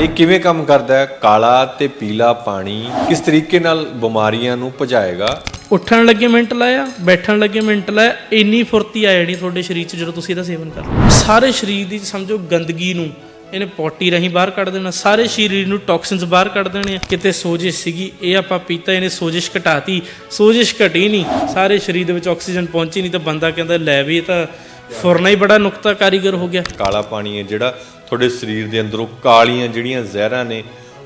ਇਹ ਕਿਵੇਂ ਕੰਮ ਕਰਦਾ ਹੈ? ਕਾਲਾ ਤੇ ਪੀਲਾ ਪਾਣੀ ਕਿਸ ਤਰੀਕੇ ਨਾਲ ਬਿਮਾਰੀਆਂ ਨੂੰ ਭਜਾਏਗਾ? ਉੱਠਣ ਲੱਗੇ ਮਿੰਟ ਲਾਇਆ, ਬੈਠਣ ਲੱਗੇ ਮਿੰਟ ਲਾਇਆ, ਇੰਨੀ ਫੁਰਤੀ ਆ ਜਾਣੀ ਤੁਹਾਡੇ ਸਰੀਰ 'ਚ ਜਦੋਂ ਤੁਸੀਂ ਇਹਦਾ ਸੇਵਨ ਕਰ ਲਓ ਸਾਰੇ ਸਰੀਰ ਦੀ ਸਮਝੋ ਗੰਦਗੀ ਨੂੰ, ਇਹਨੇ ਪੋਟੀ ਰਾਹੀਂ ਬਾਹਰ ਕੱਢ ਦੇਣਾ, ਸਾਰੇ ਸਰੀਰ ਨੂੰ ਟੌਕਸਿਨਸ ਬਾਹਰ ਕੱਢ ਦੇਣੇ ਆ। ਕਿਤੇ ਸੋਜਿਸ਼ ਸੀਗੀ, ਇਹ ਆਪਾਂ ਪੀਤਾ, ਇਹਨੇ ਸੋਜਿਸ਼ ਘਟਾਤੀ, ਸੋਜਿਸ਼ ਘਟੀ ਨਹੀਂ। ਸਾਰੇ ਸਰੀਰ ਦੇ ਵਿੱਚ ਆਕਸੀਜਨ ਪਹੁੰਚੀ ਨਹੀਂ ਤਾਂ ਬੰਦਾ ਕਹਿੰਦਾ, ਲੈ ਵੀ ਇਹ ਤਾਂ ਫੁਰਨਾ ਹੀ ਬੜਾ ਨੁਕਤਾ ਕਾਰੀਗਰ ਹੋ ਗਿਆ ਕਾਲਾ ਪਾਣੀ ਹੈ ਜਿਹੜਾ ਤੁਹਾਡੇ ਸਰੀਰ ਦੇ ਅੰਦਰੋਂ ਕਾਲੀਆਂ ਜਿਹੜੀਆਂ ਜ਼ਹਿਰਾਂ ਨੇ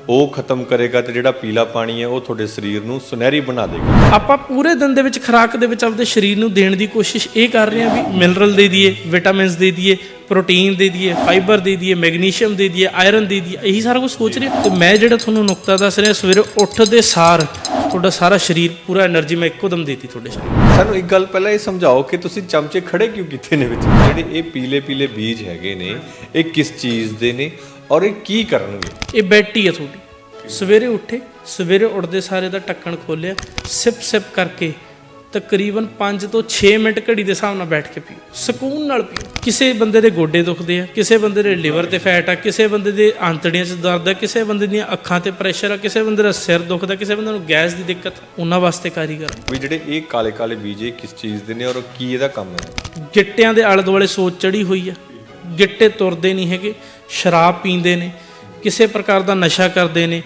ਉਹ ਖਤਮ ਕਰੇਗਾ ਤੇ ਜਿਹੜਾ ਪੀਲਾ ਪਾਣੀ ਹੈ ਉਹ ਤੁਹਾਡੇ ਸਰੀਰ ਨੂੰ ਸੁਨਹਿਰੀ ਬਣਾ ਦੇਗਾ ਆਪਾਂ ਪੂਰੇ ਦਿਨ ਦੇ ਵਿੱਚ ਖੁਰਾਕ ਦੇ ਵਿੱਚ ਆਪਦੇ ਸਰੀਰ ਨੂੰ ਦੇਣ ਦੀ ਕੋਸ਼ਿਸ਼ ਇਹ ਕਰ ਰਹੇ ਹਾਂ ਵੀ ਮਿਨਰਲ ਦੇ ਦਈਏ ਵਿਟਾਮਿਨਸ ਦੇ ਦਈਏ ਪ੍ਰੋਟੀਨ ਦੇ ਦਈਏ ਫਾਈਬਰ ਦੇ ਦਈਏ ਮੈਗਨੀਸ਼ੀਅਮ ਦੇ ਦਈਏ ਆਇਰਨ ਦੇ ਦਈਏ ਇਹੀ ਸਾਰਾ ਕੁਝ ਸੋਚ ਰਹੇ। ਤੇ ਮੈਂ ਜਿਹੜਾ ਤੁਹਾਨੂੰ ਨੁਕਤਾ ਦੱਸ ਰਿਹਾ ਸਵੇਰੇ ਉੱਠਦੇ ਸਾਰ ਤੁਹਾਡਾ ਸਾਰਾ ਸਰੀਰ ਪੂਰਾ એનર્ਜੀ ਮੈਂ ਇੱਕੋ ਦਮ ਦੇਤੀ ਤੁਹਾਡੇ ਸਰੀਰ ਸਾਨੂੰ ਇੱਕ ਗੱਲ ਪਹਿਲਾਂ ਇਹ ਸਮਝਾਓ ਕਿ ਤੁਸੀਂ ਚਮਚੇ ਖੜੇ ਕਿਉਂ ਕੀਤੇ ਨੇ ਵਿੱਚ? ਜਿਹੜੇ ਇਹ ਪੀਲੇ ਪੀਲੇ ਬੀਜ ਹੈਗੇ ਨੇ ਇਹ ਕਿਸ ਚੀਜ਼ ਦੇ ਨੇ ਔਰ ਇਹ ਕੀ ਕਰਨਗੇ? ਇਹ ਬੈਟੀ ਹੈ ਤੁਹਾਡੀ। ਸਵੇਰੇ ਉੱਠੇ ਸਵੇਰੇ ਉੱਠਦੇ ਸਾਰੇ ਦਾ ਟੱਕਣ ਖੋਲਿਆ ਸਿਪ ਸਿਪ ਕਰਕੇ ਤਕਰੀਬਨ 5 ਤੋਂ 6 ਮਿੰਟ ਘੜੀ ਦੇ ਹਿਸਾਬ ਨਾਲ ਬੈਠ ਕੇ ਪੀਓ। ਸਕੂਨ ਨਾਲ ਪੀਓ। ਕਿਸੇ ਬੰਦੇ ਦੇ ਗੋਡੇ ਦੁਖਦੇ ਆ ਕਿਸੇ ਬੰਦੇ ਦੇ ਲਿਵਰ ਤੇ ਫੈਟ ਆ ਕਿਸੇ ਬੰਦੇ ਦੇ ਆਂਤੜੀਆਂ 'ਚ ਦਰਦ ਆ ਕਿਸੇ ਬੰਦੇ ਦੀਆਂ ਅੱਖਾਂ ਤੇ ਪ੍ਰੈਸ਼ਰ ਆ ਕਿਸੇ ਬੰਦੇ ਦਾ ਸਿਰ ਦੁਖਦਾ ਕਿਸੇ ਬੰਦੇ ਨੂੰ ਗੈਸ ਦੀ ਦਿੱਕਤ ਉਹਨਾਂ ਵਾਸਤੇ ਕਾਰੀਗਰ। ਵੀ ਜਿਹੜੇ ਇਹ ਕਾਲੇ ਕਾਲੇ ਬੀਜ ਕਿਸ ਚੀਜ਼ ਦੇ ਨੇ ਔਰ ਕੀ ਇਹਦਾ ਕੰਮ ਹੈ? ਗਿੱਟਿਆਂ ਦੇ ਆਲੇ ਦੁਆਲੇ ਸੋਚ ਚੜੀ ਹੋਈ ਆ। ਗਿੱਟੇ ਤੁਰਦੇ ਨਹੀਂ ਹੈਗੇ ਸ਼ਰਾਬ ਪੀਂਦੇ ਨੇ ਕਿਸੇ ਪ੍ਰਕਾਰ ਦਾ ਨਸ਼ਾ ਕਰਦੇ ਨੇ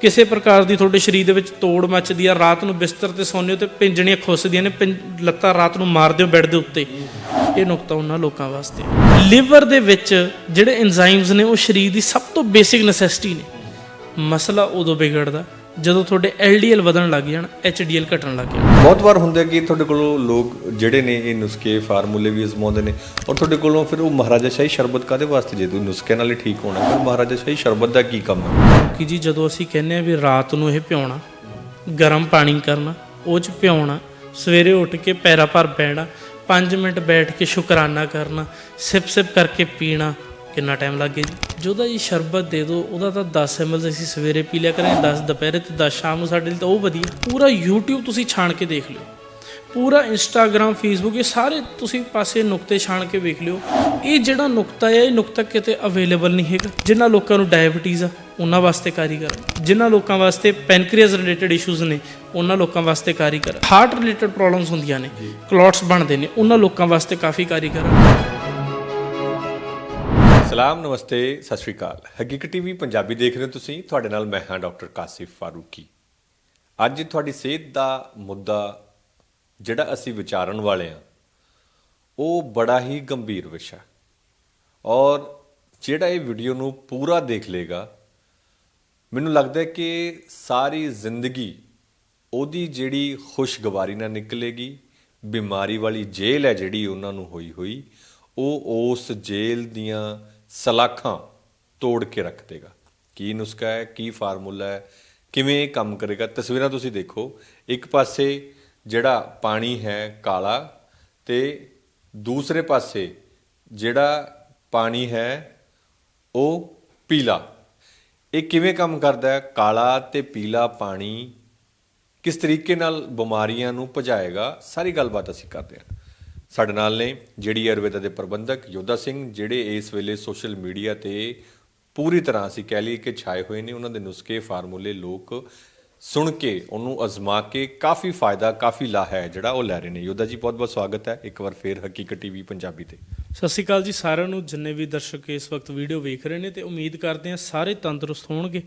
ਕਿਸੇ ਪ੍ਰਕਾਰ ਦੀ ਤੁਹਾਡੇ ਸਰੀਰ ਦੇ ਵਿੱਚ ਤੋੜ ਮੱਚਦੀ ਆ, ਰਾਤ ਨੂੰ ਬਿਸਤਰ ਤੇ ਸੌਂਦੇ ਹੋ ਤੇ ਪਿੰਜਣੀਆਂ ਖੁੱਸਦੀਆਂ ਨੇ ਪਿੰ- ਲੱਤਾਂ ਰਾਤ ਨੂੰ ਮਾਰਦੇ ਹੋ ਬੈੱਡ ਦੇ ਉੱਤੇ। ਇਹ ਨੁਕਤਾ ਉਹਨਾਂ ਲੋਕਾਂ ਵਾਸਤੇ ਲਿਵਰ ਦੇ ਵਿੱਚ ਜਿਹੜੇ ਐਂਜ਼ਾਈਮਸ ਨੇ, ਉਹ ਸਰੀਰ ਦੀ ਸਭ ਤੋਂ ਬੇਸਿਕ ਨੈਸੈਸਿਟੀ ਨੇ। ਮਸਲਾ ਉਦੋਂ ਵਿਗੜਦਾ ਜਦੋਂ ਤੁਹਾਡੇ LDL ਵਧਣ ਲੱਗ ਜਾਣ HDL ਘਟਣ ਲੱਗ ਜਾਣ। ਬਹੁਤ ਵਾਰ ਹੁੰਦਾ ਕਿ ਤੁਹਾਡੇ ਕੋਲੋਂ ਲੋਕ ਜਿਹੜੇ ਨੇ ਇਹ ਨੁਸਖੇ ਫਾਰਮੂਲੇ ਵੀ ਅਜ਼ਮਾਉਂਦੇ ਨੇ ਔਰ ਤੁਹਾਡੇ ਕੋਲੋਂ ਫਿਰ ਉਹ ਮਹਾਰਾਜਾ ਸ਼ਾਹੀ ਸ਼ਰਬਤ ਕਾਦੇ ਵਾਸਤੇ ਜੇ ਤੂੰ ਨੁਸਖੇ ਨਾਲ ਹੀ ਠੀਕ ਹੋਣਾ ਫਿਰ ਮਹਾਰਾਜਾ ਸ਼ਾਹੀ ਸ਼ਰਬਤ ਦਾ ਕੀ ਕੰਮ ਹੈ? ਕਿ ਜੀ ਜਦੋਂ ਅਸੀਂ ਕਹਿੰਦੇ ਆ ਵੀ ਰਾਤ ਨੂੰ ਇਹ ਪਿਉਣਾ ਗਰਮ ਪਾਣੀ ਕਰਨਾ ਉਹ ਚ ਪਿਉਣਾ ਸਵੇਰੇ ਉੱਠ ਕੇ ਪੈਰਾਂ ਭਰ ਬਹਿਣਾ 5 ਮਿੰਟ ਬੈਠ ਕੇ ਸ਼ੁਕਰਾਨਾ ਕਰਨਾ ਸਿਪ ਸਿਪ ਕਰਕੇ ਪੀਣਾ ਕਿੰਨਾ ਟਾਈਮ ਲੱਗੇ ਜੀ? ਜਿਹਦਾ ਜੀ ਸ਼ਰਬਤ ਦੇ ਦਿਓ ਉਹਦਾ ਤਾਂ 10 ml ਅਸੀਂ ਸਵੇਰੇ ਪੀ ਲਿਆ ਕਰਾਂਗੇ 10 ਦੁਪਹਿਰੇ ਤੇ 10 ਸ਼ਾਮ ਨੂੰ ਸਾਡੇ ਲਈ ਤਾਂ ਉਹ ਵਧੀਆ। ਪੂਰਾ YouTube ਤੁਸੀਂ ਛਾਣ ਕੇ ਦੇਖ ਲਿਓ। ਪੂਰਾ ਇੰਸਟਾਗ੍ਰam ਫੇਸਬੁੱਕ ਇਹ ਸਾਰੇ ਤੁਸੀਂ ਪਾਸੇ ਨੁਕਤੇ ਛਾਣ ਕੇ ਵੇਖ ਲਿਓ। ਇਹ ਜਿਹੜਾ ਨੁਕਤਾ ਹੈ ਇਹ ਨੁਕਤਾ ਕਿਤੇ ਅਵੇਲੇਬਲ ਨਹੀਂ ਹੈਗਾ। ਜਿਨ੍ਹਾਂ ਲੋਕਾਂ ਨੂੰ ਡਾਇਬੀਟੀਜ਼ ਆ ਉਹਨਾਂ ਵਾਸਤੇ ਕਾਰੀਗਰ। ਜਿਨ੍ਹਾਂ ਲੋਕਾਂ ਵਾਸਤੇ ਪੈਨਕ੍ਰੀਅਸ ਰਿਲੇਟਡ ਇਸ਼ੂਜ਼ ਨੇ ਉਹਨਾਂ ਲੋਕਾਂ ਵਾਸਤੇ ਕਾਰੀਗਰ ਹਾਰਟ ਰਿਲੇਟਡ ਪ੍ਰੋਬਲਮਸ ਹੁੰਦੀਆਂ ਨੇ ਕਲੌਟਸ ਬਣਦੇ ਨੇ ਉਹਨਾਂ ਲੋਕਾਂ ਵਾਸਤੇ ਕਾਫੀ ਕਾਰੀਗਰ ਸਲਾਮ, ਨਮਸਤੇ, ਸਤਿ ਸ਼੍ਰੀ ਅਕਾਲ। ਹਕੀਕਤ ਟੀਵੀ ਪੰਜਾਬੀ ਦੇਖ ਰਹੇ ਹੋ ਤੁਸੀਂ। ਤੁਹਾਡੇ ਨਾਲ ਮੈਂ ਹਾਂ ਡਾਕਟਰ ਕਾਸਿਫ ਫਾਰੂਕੀ। ਅੱਜ ਤੁਹਾਡੀ ਸਿਹਤ ਦਾ ਮੁੱਦਾ ਜਿਹੜਾ ਅਸੀਂ ਵਿਚਾਰਨ ਵਾਲੇ ਹਾਂ, ਉਹ ਬੜਾ ਹੀ ਗੰਭੀਰ ਵਿਸ਼ਾ ਔਰ ਜਿਹੜਾ ਇਹ ਵੀਡੀਓ ਨੂੰ ਪੂਰਾ ਦੇਖ ਲੇਗਾ ਮੈਨੂੰ ਲੱਗਦਾ ਹੈ ਕਿ ਸਾਰੀ ਜ਼ਿੰਦਗੀ ਉਹਦੀ ਜਿਹੜੀ ਖੁਸ਼ਗਵਾਰੀ ਨਾਲ ਨਿਕਲੇਗੀ, ਬਿਮਾਰੀ ਵਾਲੀ ਜੇਲ੍ਹ ਹੈ ਜਿਹੜੀ ਉਹਨਾਂ ਨੂੰ ਹੋਈ ਹੋਈ, ਉਹ ਉਸ ਜੇਲ੍ਹ ਦੀਆਂ ਸਲਾਖਾਂ ਤੋੜ ਕੇ ਰੱਖ ਦੇਗਾ। ਕੀ ਨੁਸਖਾ ਹੈ, ਕੀ ਫਾਰਮੂਲਾ ਹੈ, ਕਿਵੇਂ ਇਹ ਕੰਮ ਕਰੇਗਾ, ਤਸਵੀਰਾਂ ਤੁਸੀਂ ਦੇਖੋ। ਇੱਕ ਪਾਸੇ ਜਿਹੜਾ ਪਾਣੀ ਹੈ ਕਾਲਾ ਤੇ ਦੂਸਰੇ ਪਾਸੇ ਜਿਹੜਾ ਪਾਣੀ ਹੈ ਉਹ ਪੀਲਾ। ਇਹ ਕਿਵੇਂ ਕੰਮ ਕਰਦਾ ਹੈ? ਕਾਲਾ ਤੇ ਪੀਲਾ ਪਾਣੀ ਕਿਸ ਤਰੀਕੇ ਨਾਲ ਬਿਮਾਰੀਆਂ ਨੂੰ ਭਜਾਏਗਾ? ਸਾਰੀ ਗੱਲਬਾਤ ਅਸੀਂ ਕਰਦੇ ਹਾਂ। ਸਾਡੇ ਨਾਲ ਨੇ ਜਿਹੜੀ ਆਯੁਰਵੇਦਾ ਦੇ ਪ੍ਰਬੰਧਕ ਯੋਧਾ ਸਿੰਘ, ਜਿਹੜੇ ਇਸ ਵੇਲੇ ਸੋਸ਼ਲ ਮੀਡੀਆ ਤੇ ਪੂਰੀ ਤਰ੍ਹਾਂ ਅਸੀਂ ਕਹਿ ਲਈਏ ਕਿ ਛਾਏ ਹੋਏ ਨੇ, ਉਹਨਾਂ ਦੇ ਨੁਸਖੇ, ਫਾਰਮੂਲੇ ਲੋਕ ਸੁਣ ਕੇ, ਉਹਨੂੰ ਅਜ਼ਮਾ ਕੇ ਕਾਫੀ ਫਾਇਦਾ, ਕਾਫੀ ਲਾਹਾ ਹੈ ਜਿਹੜਾ ਉਹ ਲੈ ਰਹੇ ਨੇ। ਯੋਧਾ ਜੀ ਬਹੁਤ ਬਹੁਤ ਸਵਾਗਤ ਹੈ। ਇੱਕ ਵਾਰ ਫੇਰ ਹਕੀਕਤ ਟੀਵੀ ਪੰਜਾਬੀ ਤੇ। ਸਤਿ ਸ਼੍ਰੀ ਅਕਾਲ ਜੀ ਸਾਰਿਆਂ ਨੂੰ। ਜਿੰਨੇ ਵੀ ਦਰਸ਼ਕ ਇਸ ਵਕਤ ਵੀਡੀਓ ਵੇਖ ਰਹੇ ਨੇ ਤੇ ਉਮੀਦ ਕਰਦੇ ਹਾਂ ਸਾਰੇ ਤੰਦਰੁਸਤ ਹੋਣਗੇ।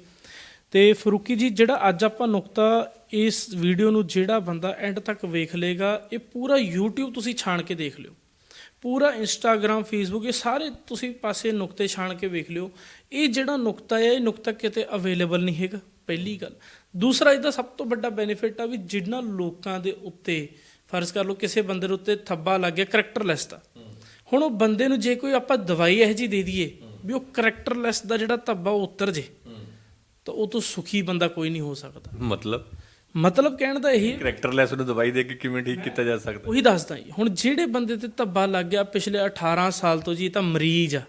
ਤੇ ਫਰੂਕੀ ਜੀ, ਜਿਹੜਾ ਅੱਜ ਆਪਾਂ ਨੁਕਤਾ ਇਸ ਵੀਡੀਓ ਨੂੰ ਜਿਹੜਾ ਬੰਦਾ ਐਂਡ ਤੱਕ ਵੇਖ ਲੇਗਾ ਇਹ ਪੂਰਾ YouTube ਤੁਸੀਂ ਛਾਣ ਕੇ ਦੇਖ ਲਿਓ। ਪੂਰਾ ਇੰਸਟਾਗ੍ਰam ਫੇਸਬੁੱਕ ਇਹ ਸਾਰੇ ਤੁਸੀਂ ਪਾਸੇ ਨੁਕਤੇ ਛਾਣ ਕੇ ਵੇਖ ਲਿਓ। ਇਹ ਜਿਹੜਾ ਨੁਕਤਾ ਹੈ, ਇਹ ਨੁਕਤਾ ਕਿਤੇ ਅਵੇਲੇਬਲ ਨਹੀਂ ਹੈਗਾ, ਪਹਿਲੀ ਗੱਲ। ਦੂਸਰਾ, ਇਹਦਾ ਸਭ ਤੋਂ ਵੱਡਾ ਬੈਨੀਫਿਟ ਆ ਵੀ ਜਿਨ੍ਹਾਂ ਲੋਕਾਂ ਦੇ ਉੱਤੇ, ਫਰਜ਼ ਕਰ ਲਓ ਕਿਸੇ ਬੰਦੇ ਦੇ ਉੱਤੇ ਥੱਬਾ ਲੱਗ ਗਿਆ ਕਰੈਕਟਰਲੈਸ ਦਾ। ਹੁਣ ਉਹ ਬੰਦੇ ਨੂੰ ਜੇ ਕੋਈ ਆਪਾਂ ਦਵਾਈ ਇਹੋ ਜੀ ਦੇ ਦਈਏ ਵੀ ਉਹ ਕਰੈਕਟਰਲੈਸ ਦਾ ਜਿਹੜਾ ਧੱਬਾ ਉਹ ਉਤਰ ਜੇ, ਤਾਂ ਉਹ ਤੋਂ ਸੁਖੀ ਬੰਦਾ ਕੋਈ ਨਹੀਂ ਹੋ ਸਕਦਾ। ਮਤਲਬ? ਮਤਲਬ ਕਹਿਣ ਦਾ ਇਹੀ ਕਰੈਕਟਰਲੈਸ ਨੂੰ ਦਵਾਈ ਦੇ ਕੇ ਕਿਵੇਂ ਠੀਕ ਕੀਤਾ ਜਾ ਸਕਦਾ? ਉਹੀ ਦੱਸਦਾ ਜੀ। ਹੁਣ ਜਿਹੜੇ ਬੰਦੇ ਤੇ ਧੱਬਾ ਲੱਗ ਗਿਆ ਪਿਛਲੇ 18 ਸਾਲ ਤੋਂ ਜੀ ਇਹ ਤਾਂ ਮਰੀਜ਼ ਆ।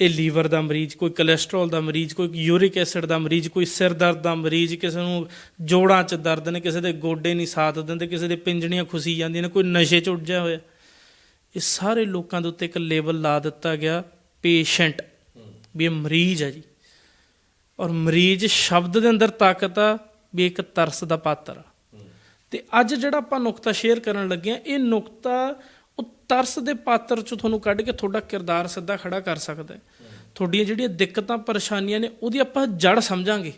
ਇਹ ਲੀਵਰ ਦਾ ਮਰੀਜ਼ ਕੋਈ ਕੋਲੇਸਟ੍ਰੋਲ ਦਾ ਮਰੀਜ਼ ਕੋਈ ਯੂਰਿਕ ਐਸਿਡ ਦਾ ਮਰੀਜ਼ ਕੋਈ ਸਿਰ ਦਰਦ ਦਾ ਮਰੀਜ਼ ਕਿਸੇ ਨੂੰ ਜੋੜਾਂ 'ਚ ਦਰਦ ਨੇ ਕਿਸੇ ਦੇ ਗੋਡੇ ਨਹੀਂ ਸਾਥ ਦਿੰਦੇ ਕਿਸੇ ਦੇ ਪਿੰਜਣੀਆਂ ਖੁਸੀ ਜਾਂਦੀਆਂ ਨੇ ਕੋਈ ਨਸ਼ੇ 'ਚ ਉੱਜਿਆ ਹੋਇਆ। ਇਹ ਸਾਰੇ ਲੋਕਾਂ ਦੇ ਉੱਤੇ ਇੱਕ ਲੇਬਲ ਲਾ ਦਿੱਤਾ ਗਿਆ ਪੇਸ਼ੈਂਟ ਵੀ ਇਹ ਮਰੀਜ਼ ਆ ਜੀ। ਔਰ ਮਰੀਜ਼ ਸ਼ਬਦ ਦੇ ਅੰਦਰ ਤਾਕਤ ਆ ਵੀ ਇੱਕ ਤਰਸ ਦਾ ਪਾਤਰ। ਤੇ ਅੱਜ ਜਿਹੜਾ ਆਪਾਂ ਨੁਕਤਾ ਸ਼ੇਅਰ ਕਰਨ ਲੱਗੇ ਆ ਇਹ ਨੁਕਤਾ ਉਹ ਤਰਸ ਦੇ ਪਾਤਰ ਚ ਤੁਹਾਨੂੰ ਕੱਢ ਕੇ ਤੁਹਾਡਾ ਕਿਰਦਾਰ ਸਿੱਧਾ ਖੜਾ ਕਰ ਸਕਦਾ ਤੁਹਾਡੀਆਂ ਜਿਹੜੀਆਂ ਦਿੱਕਤਾਂ ਪਰੇਸ਼ਾਨੀਆਂ ਨੇ ਉਹਦੀ ਆਪਾਂ ਜੜ ਸਮਝਾਂਗੇ।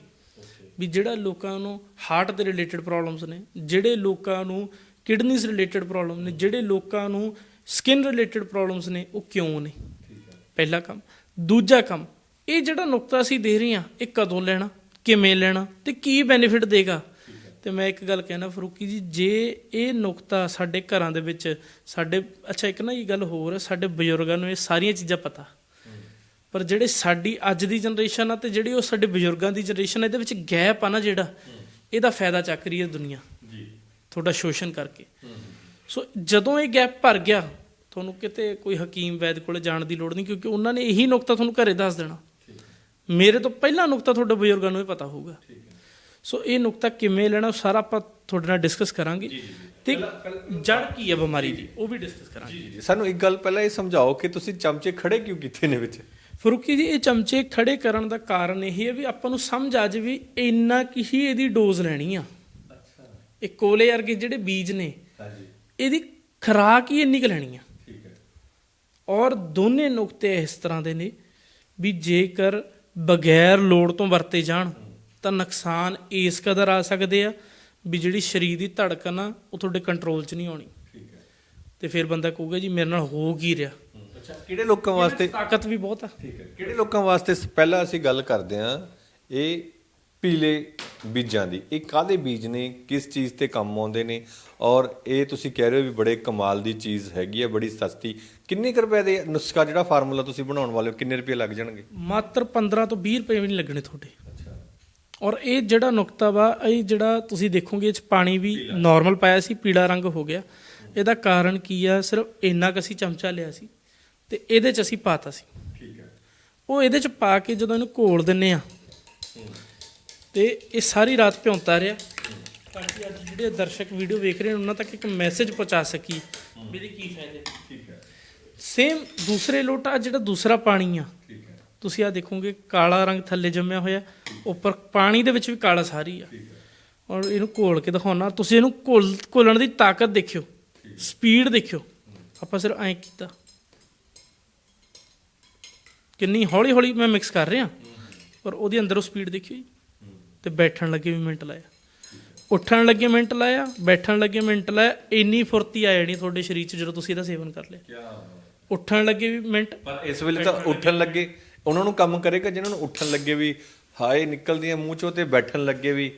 ਵੀ ਜਿਹੜਾ ਲੋਕਾਂ ਨੂੰ ਹਾਰਟ ਦੇ ਰਿਲੇਟਡ ਪ੍ਰੋਬਲਮਸ ਨੇ ਜਿਹੜੇ ਲੋਕਾਂ ਨੂੰ ਕਿਡਨੀਜ਼ ਰਿਲੇਟਡ ਪ੍ਰੋਬਲਮ ਨੇ ਜਿਹੜੇ ਲੋਕਾਂ ਨੂੰ ਸਕਿਨ ਰਿਲੇਟਡ ਪ੍ਰੋਬਲਮਸ ਨੇ ਉਹ ਕਿਉਂ ਨੇ? ਪਹਿਲਾ ਕੰਮ। ਦੂਜਾ ਕੰਮ ਇਹ ਜਿਹੜਾ ਨੁਕਤਾ ਅਸੀਂ ਦੇ ਰਹੇ ਹਾਂ ਇਹ ਕਦੋਂ ਲੈਣਾ? ਕਿਵੇਂ ਲੈਣਾ ਤੇ ਕੀ ਬੈਨੀਫਿਟ ਦੇਗਾ? ਤੇ ਮੈਂ ਇੱਕ ਗੱਲ ਕਹਿਣਾ ਫਰੂਕੀ ਜੀ ਜੇ ਇਹ ਨੁਕਤਾ ਸਾਡੇ ਘਰਾਂ ਦੇ ਵਿੱਚ ਸਾਡੇ ਅੱਛਾ ਇੱਕ ਨਾ ਇਹ ਗੱਲ ਹੋਰ ਹੈ ਸਾਡੇ ਬਜ਼ੁਰਗਾਂ ਨੂੰ ਇਹ ਸਾਰੀਆਂ ਚੀਜ਼ਾਂ ਪਤਾ। ਪਰ ਜਿਹੜੇ ਸਾਡੀ ਅੱਜ ਦੀ ਜਨਰੇਸ਼ਨ ਆ ਤੇ ਜਿਹੜੀ ਉਹ ਸਾਡੇ ਬਜ਼ੁਰਗਾਂ ਦੀ ਜਨਰੇਸ਼ਨ ਇਹਦੇ ਵਿੱਚ ਗੈਪ ਆ ਨਾ ਜਿਹੜਾ ਇਹਦਾ ਫਾਇਦਾ ਚੱਕ ਰਹੀ ਹੈ ਦੁਨੀਆ। ਜੀ। ਤੁਹਾਡਾ ਸ਼ੋਸ਼ਣ ਕਰਕੇ। ਸੋ ਜਦੋਂ ਇਹ ਗੈਪ ਭਰ ਗਿਆ ਤੁਹਾਨੂੰ ਕਿਤੇ ਕੋਈ ਹਕੀਮ ਵੈਦ ਕੋਲੇ ਜਾਣ ਦੀ ਲੋੜ ਨਹੀਂ ਕਿਉਂਕਿ ਉਹਨਾਂ ਨੇ ਇਹੀ ਨੁਕਤਾ ਤੁਹਾਨੂੰ ਘਰੇ ਦੱਸ ਦੇਣਾ। ਮੇਰੇ ਤੋਂ ਪਹਿਲਾ ਨੁਕਤਾ ਤੁਹਾਡੇ ਬਜ਼ੁਰਗਾਂ ਨੂੰ ਇਹ ਪਤਾ ਹੋਊਗਾ। ਸੋ ਇਹ ਨੁਕਤਾ ਕਿਵੇਂ ਲੈਣਾ ਸਾਰਾ ਆਪਾਂ ਤੁਹਾਡੇ ਨਾਲ ਡਿਸਕਸ ਕਰਾਂਗੇ। ਤੇ ਜੜ ਕੀ ਹੈ ਬਿਮਾਰੀ ਦੀ ਉਹ ਵੀ ਡਿਸਕਸ ਕਰਾਂਗੇ। ਜੀ ਜੀ ਸਾਨੂੰ ਇੱਕ ਗੱਲ ਪਹਿਲਾਂ ਇਹ ਸਮਝਾਓ ਕਿ ਤੁਸੀਂ ਚਮਚੇ ਖੜੇ ਕਿਉਂ ਕੀਤੇ ਨੇ ਵਿੱਚ? ਫਰੂਕੀ ਜੀ ਇਹ ਚਮਚੇ ਖੜੇ ਕਰਨ ਦਾ ਕਾਰਨ ਇਹ ਹੈ ਵੀ ਆਪਾਂ ਨੂੰ ਸਮਝ ਆ ਜਾਵੇ ਵੀ ਇੰਨਾ ਕੀ ਹੀ ਇਹਦੀ ਡੋਜ਼ ਲੈਣੀ ਆ। ਅੱਛਾ। ਇਹ ਕੋਲੇ ਵਰਗੇ ਜਿਹੜੇ ਬੀਜ ਨੇ ਹਾਂਜੀ। ਇਹਦੀ ਖਰਾਕ ਹੀ ਇੰਨੀ ਕੁ ਲੈਣੀ ਆ। ਠੀਕ ਹੈ। ਔਰ ਦੋਨੇ ਨੁਕਤੇ ਇਸ ਤਰ੍ਹਾਂ ਦੇ ਨੇ ਵੀ ਜੇਕਰ ਬਗੈਰ ਲੋੜ ਤੋਂ ਵਰਤੇ ਜਾਣ ਤਾਂ ਨੁਕਸਾਨ ਇਸ ਕਦਰ ਆ ਸਕਦੇ ਆ ਵੀ ਜਿਹੜੀ ਸਰੀਰ ਦੀ ਧੜਕਣ ਆ ਉਹ ਤੁਹਾਡੇ ਕੰਟਰੋਲ 'ਚ ਨਹੀਂ ਆਉਣੀ। ਤੇ ਫਿਰ ਬੰਦਾ ਕਹੂਗਾ ਜੀ ਮੇਰੇ ਨਾਲ ਹੋ ਕੀ ਰਿਹਾ? ਅੱਛਾ ਕਿਹੜੇ ਲੋਕਾਂ ਵਾਸਤੇ ਤਾਕਤ ਵੀ ਬਹੁਤ ਆ। ਠੀਕ ਹੈ ਕਿਹੜੇ ਲੋਕਾਂ ਵਾਸਤੇ ਪਹਿਲਾਂ ਅਸੀਂ ਗੱਲ ਕਰਦੇ ਹਾਂ ਇਹ ਪੀਲੇ ਬੀਜਾਂ ਦੀ। ਇਹ ਕਾਦੇ ਬੀਜ ਨੇ? ਕਿਸ ਚੀਜ਼ ਤੇ ਕੰਮ ਆਉਂਦੇ ਨੇ? ਔਰ ਇਹ ਤੁਸੀਂ ਕਹਿ ਰਹੇ ਹੋ ਵੀ ਬੜੇ ਕਮਾਲ ਦੀ ਚੀਜ਼ ਹੈਗੀ ਹੈ ਬੜੀ ਸਸਤੀ। ਕਿੰਨੇ ਕੁ ਰੁਪਏ ਦੇ ਨੁਸਖਾ ਜਿਹੜਾ ਫਾਰਮੂਲਾ ਤੁਸੀਂ ਬਣਾਉਣ ਵਾਲੇ ਹੋ ਕਿੰਨੇ ਰੁਪਏ ਲੱਗ ਜਾਣਗੇ? ਮਾਤਰ 15 ਤੋਂ 20 ਰੁਪਏ ਵੀ ਨਹੀਂ ਲੱਗਣੇ ਤੁਹਾਡੇ। ਅੱਛਾ। ਔਰ ਇਹ ਜਿਹੜਾ ਨੁਕਤਾ ਵਾ ਇਹ ਜਿਹੜਾ ਤੁਸੀਂ ਦੇਖੋਗੇ ਇਹ ਚ ਪਾਣੀ ਵੀ ਨਾਰਮਲ ਪਾਇਆ ਸੀ ਪੀਲਾ ਰੰਗ ਹੋ ਗਿਆ। ਇਹਦਾ ਕਾਰਨ ਕੀ ਆ? ਸਿਰਫ ਇੰਨਾ ਕੁ ਅਸੀਂ ਚਮਚਾ ਲਿਆ ਸੀ ਤੇ ਇਹਦੇ ਚ ਅਸੀਂ ਪਾਤਾ ਸੀ। ਠੀਕ ਹੈ। ਉਹ ਇਹਦੇ ਚ ਪਾ ਕੇ ਜਦੋਂ ਇਹਨੂੰ ਘੋਲ ਦਿੰਨੇ ਆ ਤੇ ਇਹ ਸਾਰੀ ਰਾਤ ਭਿਉਂਤਾ ਰਿਹਾ। ਤਾਂ ਕਿ ਅੱਜ ਜਿਹੜੇ ਦਰਸ਼ਕ ਵੀਡੀਓ ਵੇਖ ਰਹੇ ਨੇ ਉਹਨਾਂ ਤੱਕ ਇੱਕ ਮੈਸੇਜ ਪਹੁੰਚਾ ਸਕੀ। ਇਹਦੇ ਕੀ ਫਾਇਦੇ? ਠੀਕ ਹੈ। ਸੇਮ ਦੂਸਰੇ ਲੋਟਾ ਜਿਹੜਾ ਦੂਸਰਾ ਪਾਣੀ ਆ। ਠੀਕ ਹੈ। ਤੁਸੀਂ ਆ ਦੇਖੋਗੇ ਕਾਲਾ ਰੰਗ ਥੱਲੇ ਜੰਮਿਆ ਹੋਇਆ। ਉੱਪਰ ਪਾਣੀ ਦੇ ਵਿੱਚ ਵੀ ਕਾਲਾ ਸਾਰੀ ਆ। ਔਰ ਇਹਨੂੰ ਘੋਲ ਕੇ ਦਿਖਾਉਣਾ। ਤੁਸੀਂ ਇਹਨੂੰ ਘੋਲ ਘੋਲਣ ਦੀ ਤਾਕਤ ਦੇਖਿਓ। ਸਪੀਡ ਦੇਖਿਓ। ਆਪਾਂ ਸਿਰਫ ਐਂ ਕੀਤਾ। ਕਿੰਨੀ ਹੌਲੀ ਹੌਲੀ ਮੈਂ ਮਿਕਸ ਕਰ ਰਿਹਾ। ਪਰ ਉਹਦੇ ਅੰਦਰੋਂ ਸਪੀਡ ਦੇਖਿਓ ਜੀ। ਤੇ ਬੈਠਣ ਲੱਗੇ ਵੀ ਮਿੰਟ ਲਾਇਆ। ਉੱਠਣ ਲੱਗੇ ਮਿੰਟ ਲਾਇਆ ਬੈਠਣ ਲੱਗੇ ਮਿੰਟ ਲਾਇਆ ਇੰਨੀ ਫੁਰਤੀ ਆ ਜਾਣੀ ਤੁਹਾਡੇ ਸਰੀਰ 'ਚ ਜਦੋਂ ਤੁਸੀਂ ਇਹਦਾ ਸੇਵਨ ਕਰ ਲਿਆ। ਕੀ ਉੱਠਣ ਲੱਗੇ ਵੀ ਮਿੰਟ ਪਰ ਇਸ ਵੇਲੇ ਤਾਂ ਉੱਠਣ ਲੱਗੇ ਉਹਨਾਂ ਨੂੰ ਕੰਮ ਕਰੇਗਾ ਜਿਨ੍ਹਾਂ ਨੂੰ ਉੱਠਣ ਲੱਗੇ ਵੀ ਹਾਏ ਨਿਕਲਦੀਆਂ ਮੂੰਹ ਚੋਂ ਤੇ ਬੈਠਣ ਲੱਗੇ ਵੀ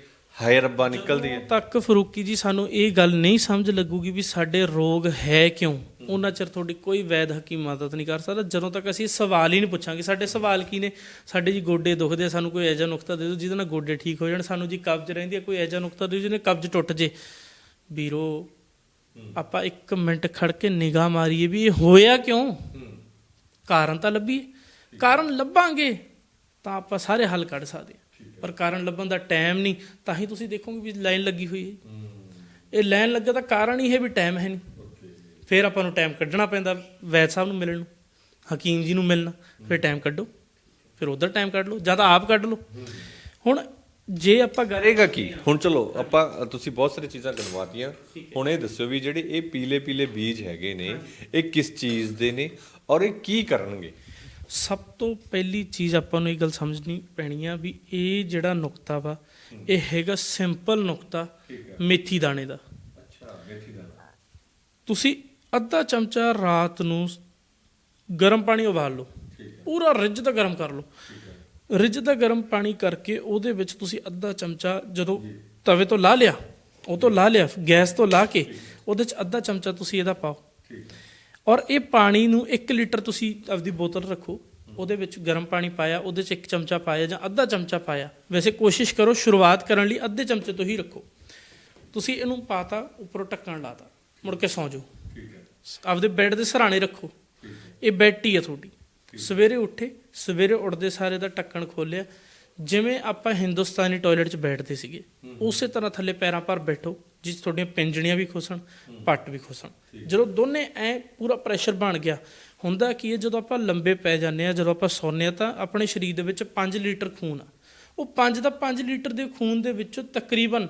ਹਾਏ ਰੱਬਾ ਨਿਕਲਦੀ ਹੈ। ਤੱਕ ਫਰੂਕੀ ਜੀ ਸਾਨੂੰ ਇਹ ਗੱਲ ਨਹੀਂ ਸਮਝ ਲੱਗੂਗੀ ਵੀ ਸਾਡੇ ਰੋਗ ਹੈ ਕਿਉਂ। ਉਹਨਾਂ ਚਿਰ ਤੁਹਾਡੀ ਕੋਈ ਵੈਦ ਹਕੀਮ ਮਦਦ ਨਹੀਂ ਕਰ ਸਕਦਾ। ਜਦੋਂ ਤੱਕ ਅਸੀਂ ਸਵਾਲ ਹੀ ਨਹੀਂ ਪੁੱਛਾਂਗੇ ਸਾਡੇ ਸਵਾਲ ਕੀ ਨੇ? ਸਾਡੇ ਜੀ ਗੋਡੇ ਦੁਖਦੇ ਆ, ਸਾਨੂੰ ਕੋਈ ਐਜਾ ਨੁਕਤਾ ਦੇ ਦਿਓ ਜਿਹਦੇ ਨਾਲ ਗੋਡੇ ਠੀਕ ਹੋ ਜਾਣ। ਸਾਨੂੰ ਜੀ ਕਬਜ਼ ਰਹਿੰਦੀ ਹੈ ਕੋਈ ਐਜਾ ਨੁਕਤਾ ਦਿਓ ਜਿਹਨੇ ਕਬਜ਼ ਟੁੱਟ ਜੇ। ਵੀਰੋ ਆਪਾਂ ਇੱਕ ਮਿੰਟ ਖੜ ਕੇ ਨਿਗਾਹ ਮਾਰੀਏ ਵੀ ਇਹ ਹੋਇਆ ਕਿਉਂ? ਕਾਰਨ ਤਾਂ ਲੱਭੀਏ। ਕਾਰਨ ਲੱਭਾਂਗੇ ਤਾਂ ਆਪਾਂ ਸਾਰੇ ਹੱਲ ਕੱਢ ਸਕਦੇ ਹਾਂ। ਪਰ ਕਾਰਨ ਲੱਭਣ ਦਾ ਟਾਈਮ ਨਹੀਂ ਤਾਂ ਹੀ ਤੁਸੀਂ ਦੇਖੋਗੇ ਵੀ ਲਾਈਨ ਲੱਗੀ ਹੋਈ ਹੈ। ਇਹ ਲਾਈਨ ਲੱਗਾ ਤਾਂ ਕਾਰਨ ਹੀ ਹੈ ਵੀ ਟਾਈਮ ਹੈ ਨਹੀਂ। ਫਿਰ ਆਪਾਂ ਨੂੰ ਟਾਈਮ ਕੱਢਣਾ ਪੈਂਦਾ ਵੈਦ ਸਾਹਿਬ ਨੂੰ ਮਿਲਣ ਨੂੰ, ਹਕੀਮ ਜੀ ਨੂੰ ਮਿਲਣਾ, ਫਿਰ ਟਾਈਮ ਕੱਢੋ। ਫਿਰ ਉਧਰ ਟਾਈਮ ਕੱਢ ਲਓ, ਜਾਂ ਤਾਂ ਆਪ ਕੱਢ ਲਓ। ਹੁਣ ਜੇ ਆਪਾਂ ਕਰੇਗਾ ਕੀ? ਹੁਣ ਚਲੋ, ਆਪਾਂ, ਤੁਸੀਂ ਬਹੁਤ ਸਾਰੀ ਚੀਜ਼ਾਂ ਗਣਵਾਤੀਆਂ ਹੁਣ ਇਹ ਦੱਸਿਓ ਵੀ ਜਿਹੜੇ ਇਹ ਪੀਲੇ ਪੀਲੇ ਬੀਜ ਹੈਗੇ ਨੇ, ਇਹ ਕਿਸ ਚੀਜ਼ ਦੇ ਨੇ ਔਰ ਇਹ ਕੀ ਕਰਨਗੇ? ਸਭ ਤੋਂ ਪਹਿਲੀ ਚੀਜ਼ ਆਪਾਂ ਨੂੰ ਇਹ ਗੱਲ ਸਮਝਣੀ ਪੈਣੀ ਆ ਵੀ ਇਹ ਜਿਹੜਾ ਨੁਕਤਾ ਵਾ ਇਹ ਹੈਗਾ ਸਿੰਪਲ ਨੁਕਤਾ ਮੇਥੀ ਦਾਣੇ ਦਾ। ਅੱਛਾ ਮੇਥੀ ਦਾ ਤੁਸੀਂ ਅੱਧਾ ਚਮਚਾ ਰਾਤ ਨੂੰ ਗਰਮ ਪਾਣੀ ਉਬਾਲ ਲਓ। ਪੂਰਾ ਰਿੱਝ ਦਾ ਗਰਮ ਕਰ ਲਓ। ਰਿੱਝ ਦਾ ਗਰਮ ਪਾਣੀ ਕਰਕੇ ਉਹਦੇ ਵਿੱਚ ਤੁਸੀਂ ਅੱਧਾ ਚਮਚਾ ਜਦੋਂ ਤਵੇ ਤੋਂ ਲਾ ਲਿਆ ਉਹ ਤੋਂ ਲਾ ਲਿਆ ਗੈਸ ਤੋਂ ਲਾ ਕੇ ਉਹਦੇ ਚ ਅੱਧਾ ਚਮਚਾ ਤੁਸੀਂ ਇਹਦਾ ਪਾਓ। ਔਰ ਇਹ ਪਾਣੀ ਨੂੰ 1 ਲੀਟਰ ਤੁਸੀਂ ਆਪਦੀ ਬੋਤਲ ਰੱਖੋ ਉਹਦੇ ਵਿੱਚ ਗਰਮ ਪਾਣੀ ਪਾਇਆ ਉਹਦੇ ਚ 1 ਚਮਚਾ ਪਾਇਆ ਜਾਂ ਅੱਧਾ ਚਮਚਾ ਪਾਇਆ। ਵੈਸੇ ਕੋਸ਼ਿਸ਼ ਕਰੋ ਸ਼ੁਰੂਆਤ ਕਰਨ ਲਈ ਅੱਧੇ ਚਮਚੇ ਤੋਂ ਹੀ ਰੱਖੋ। ਤੁਸੀਂ ਇਹਨੂੰ ਪਾਤਾ ਉੱਪਰੋਂ ਢੱਕਣ ਲਾਤਾ। ਮੁੜ ਕੇ ਸੌਂ ਜਾਓ। ਆਪਦੇ ਬੈੱਡ ਦੇ ਸਰਾਣੇ ਰੱਖੋ। ਇਹ ਬੈੱਡ ਟੀ ਹੈ ਤੁਹਾਡੀ। ਸਵੇਰੇ ਉੱਠੇ ਸਵੇਰੇ ਉੱਠਦੇ ਸਾਰੇ ਦਾ ਢੱਕਣ ਖੋਲਿਆ ਜਿਵੇਂ ਆਪਾਂ ਹਿੰਦੁਸਤਾਨੀ ਟਾਇਲਟ 'ਚ ਬੈਠਦੇ ਸੀਗੇ ਉਸੇ ਤਰ੍ਹਾਂ ਥੱਲੇ ਪੈਰਾਂ ਪਰ ਬੈਠੋ। ਜਿਸ 'ਚ ਤੁਹਾਡੀਆਂ ਪਿੰਜਣੀਆਂ ਵੀ ਖੁੱਸਣ ਪੱਟ ਵੀ ਖੁੱਸਣ ਜਦੋਂ ਦੋਨੇ ਐ ਪੂਰਾ ਪ੍ਰੈਸ਼ਰ ਬਣ ਗਿਆ ਹੁੰਦਾ ਕੀ ਹੈ ਜਦੋਂ ਆਪਾਂ ਲੰਬੇ ਪੈ ਜਾਂਦੇ ਆ ਜਦੋਂ ਆਪਾਂ ਸੌਂਦੇ ਆ ਤਾਂ ਆਪਣੇ ਸਰੀਰ ਦੇ ਵਿੱਚ 5 ਲੀਟਰ ਖੂਨ ਆ। ਉਹ 5 ਦਾ 5 ਲੀਟਰ ਦੇ ਖੂਨ ਦੇ ਵਿੱਚੋਂ ਤਕਰੀਬਨ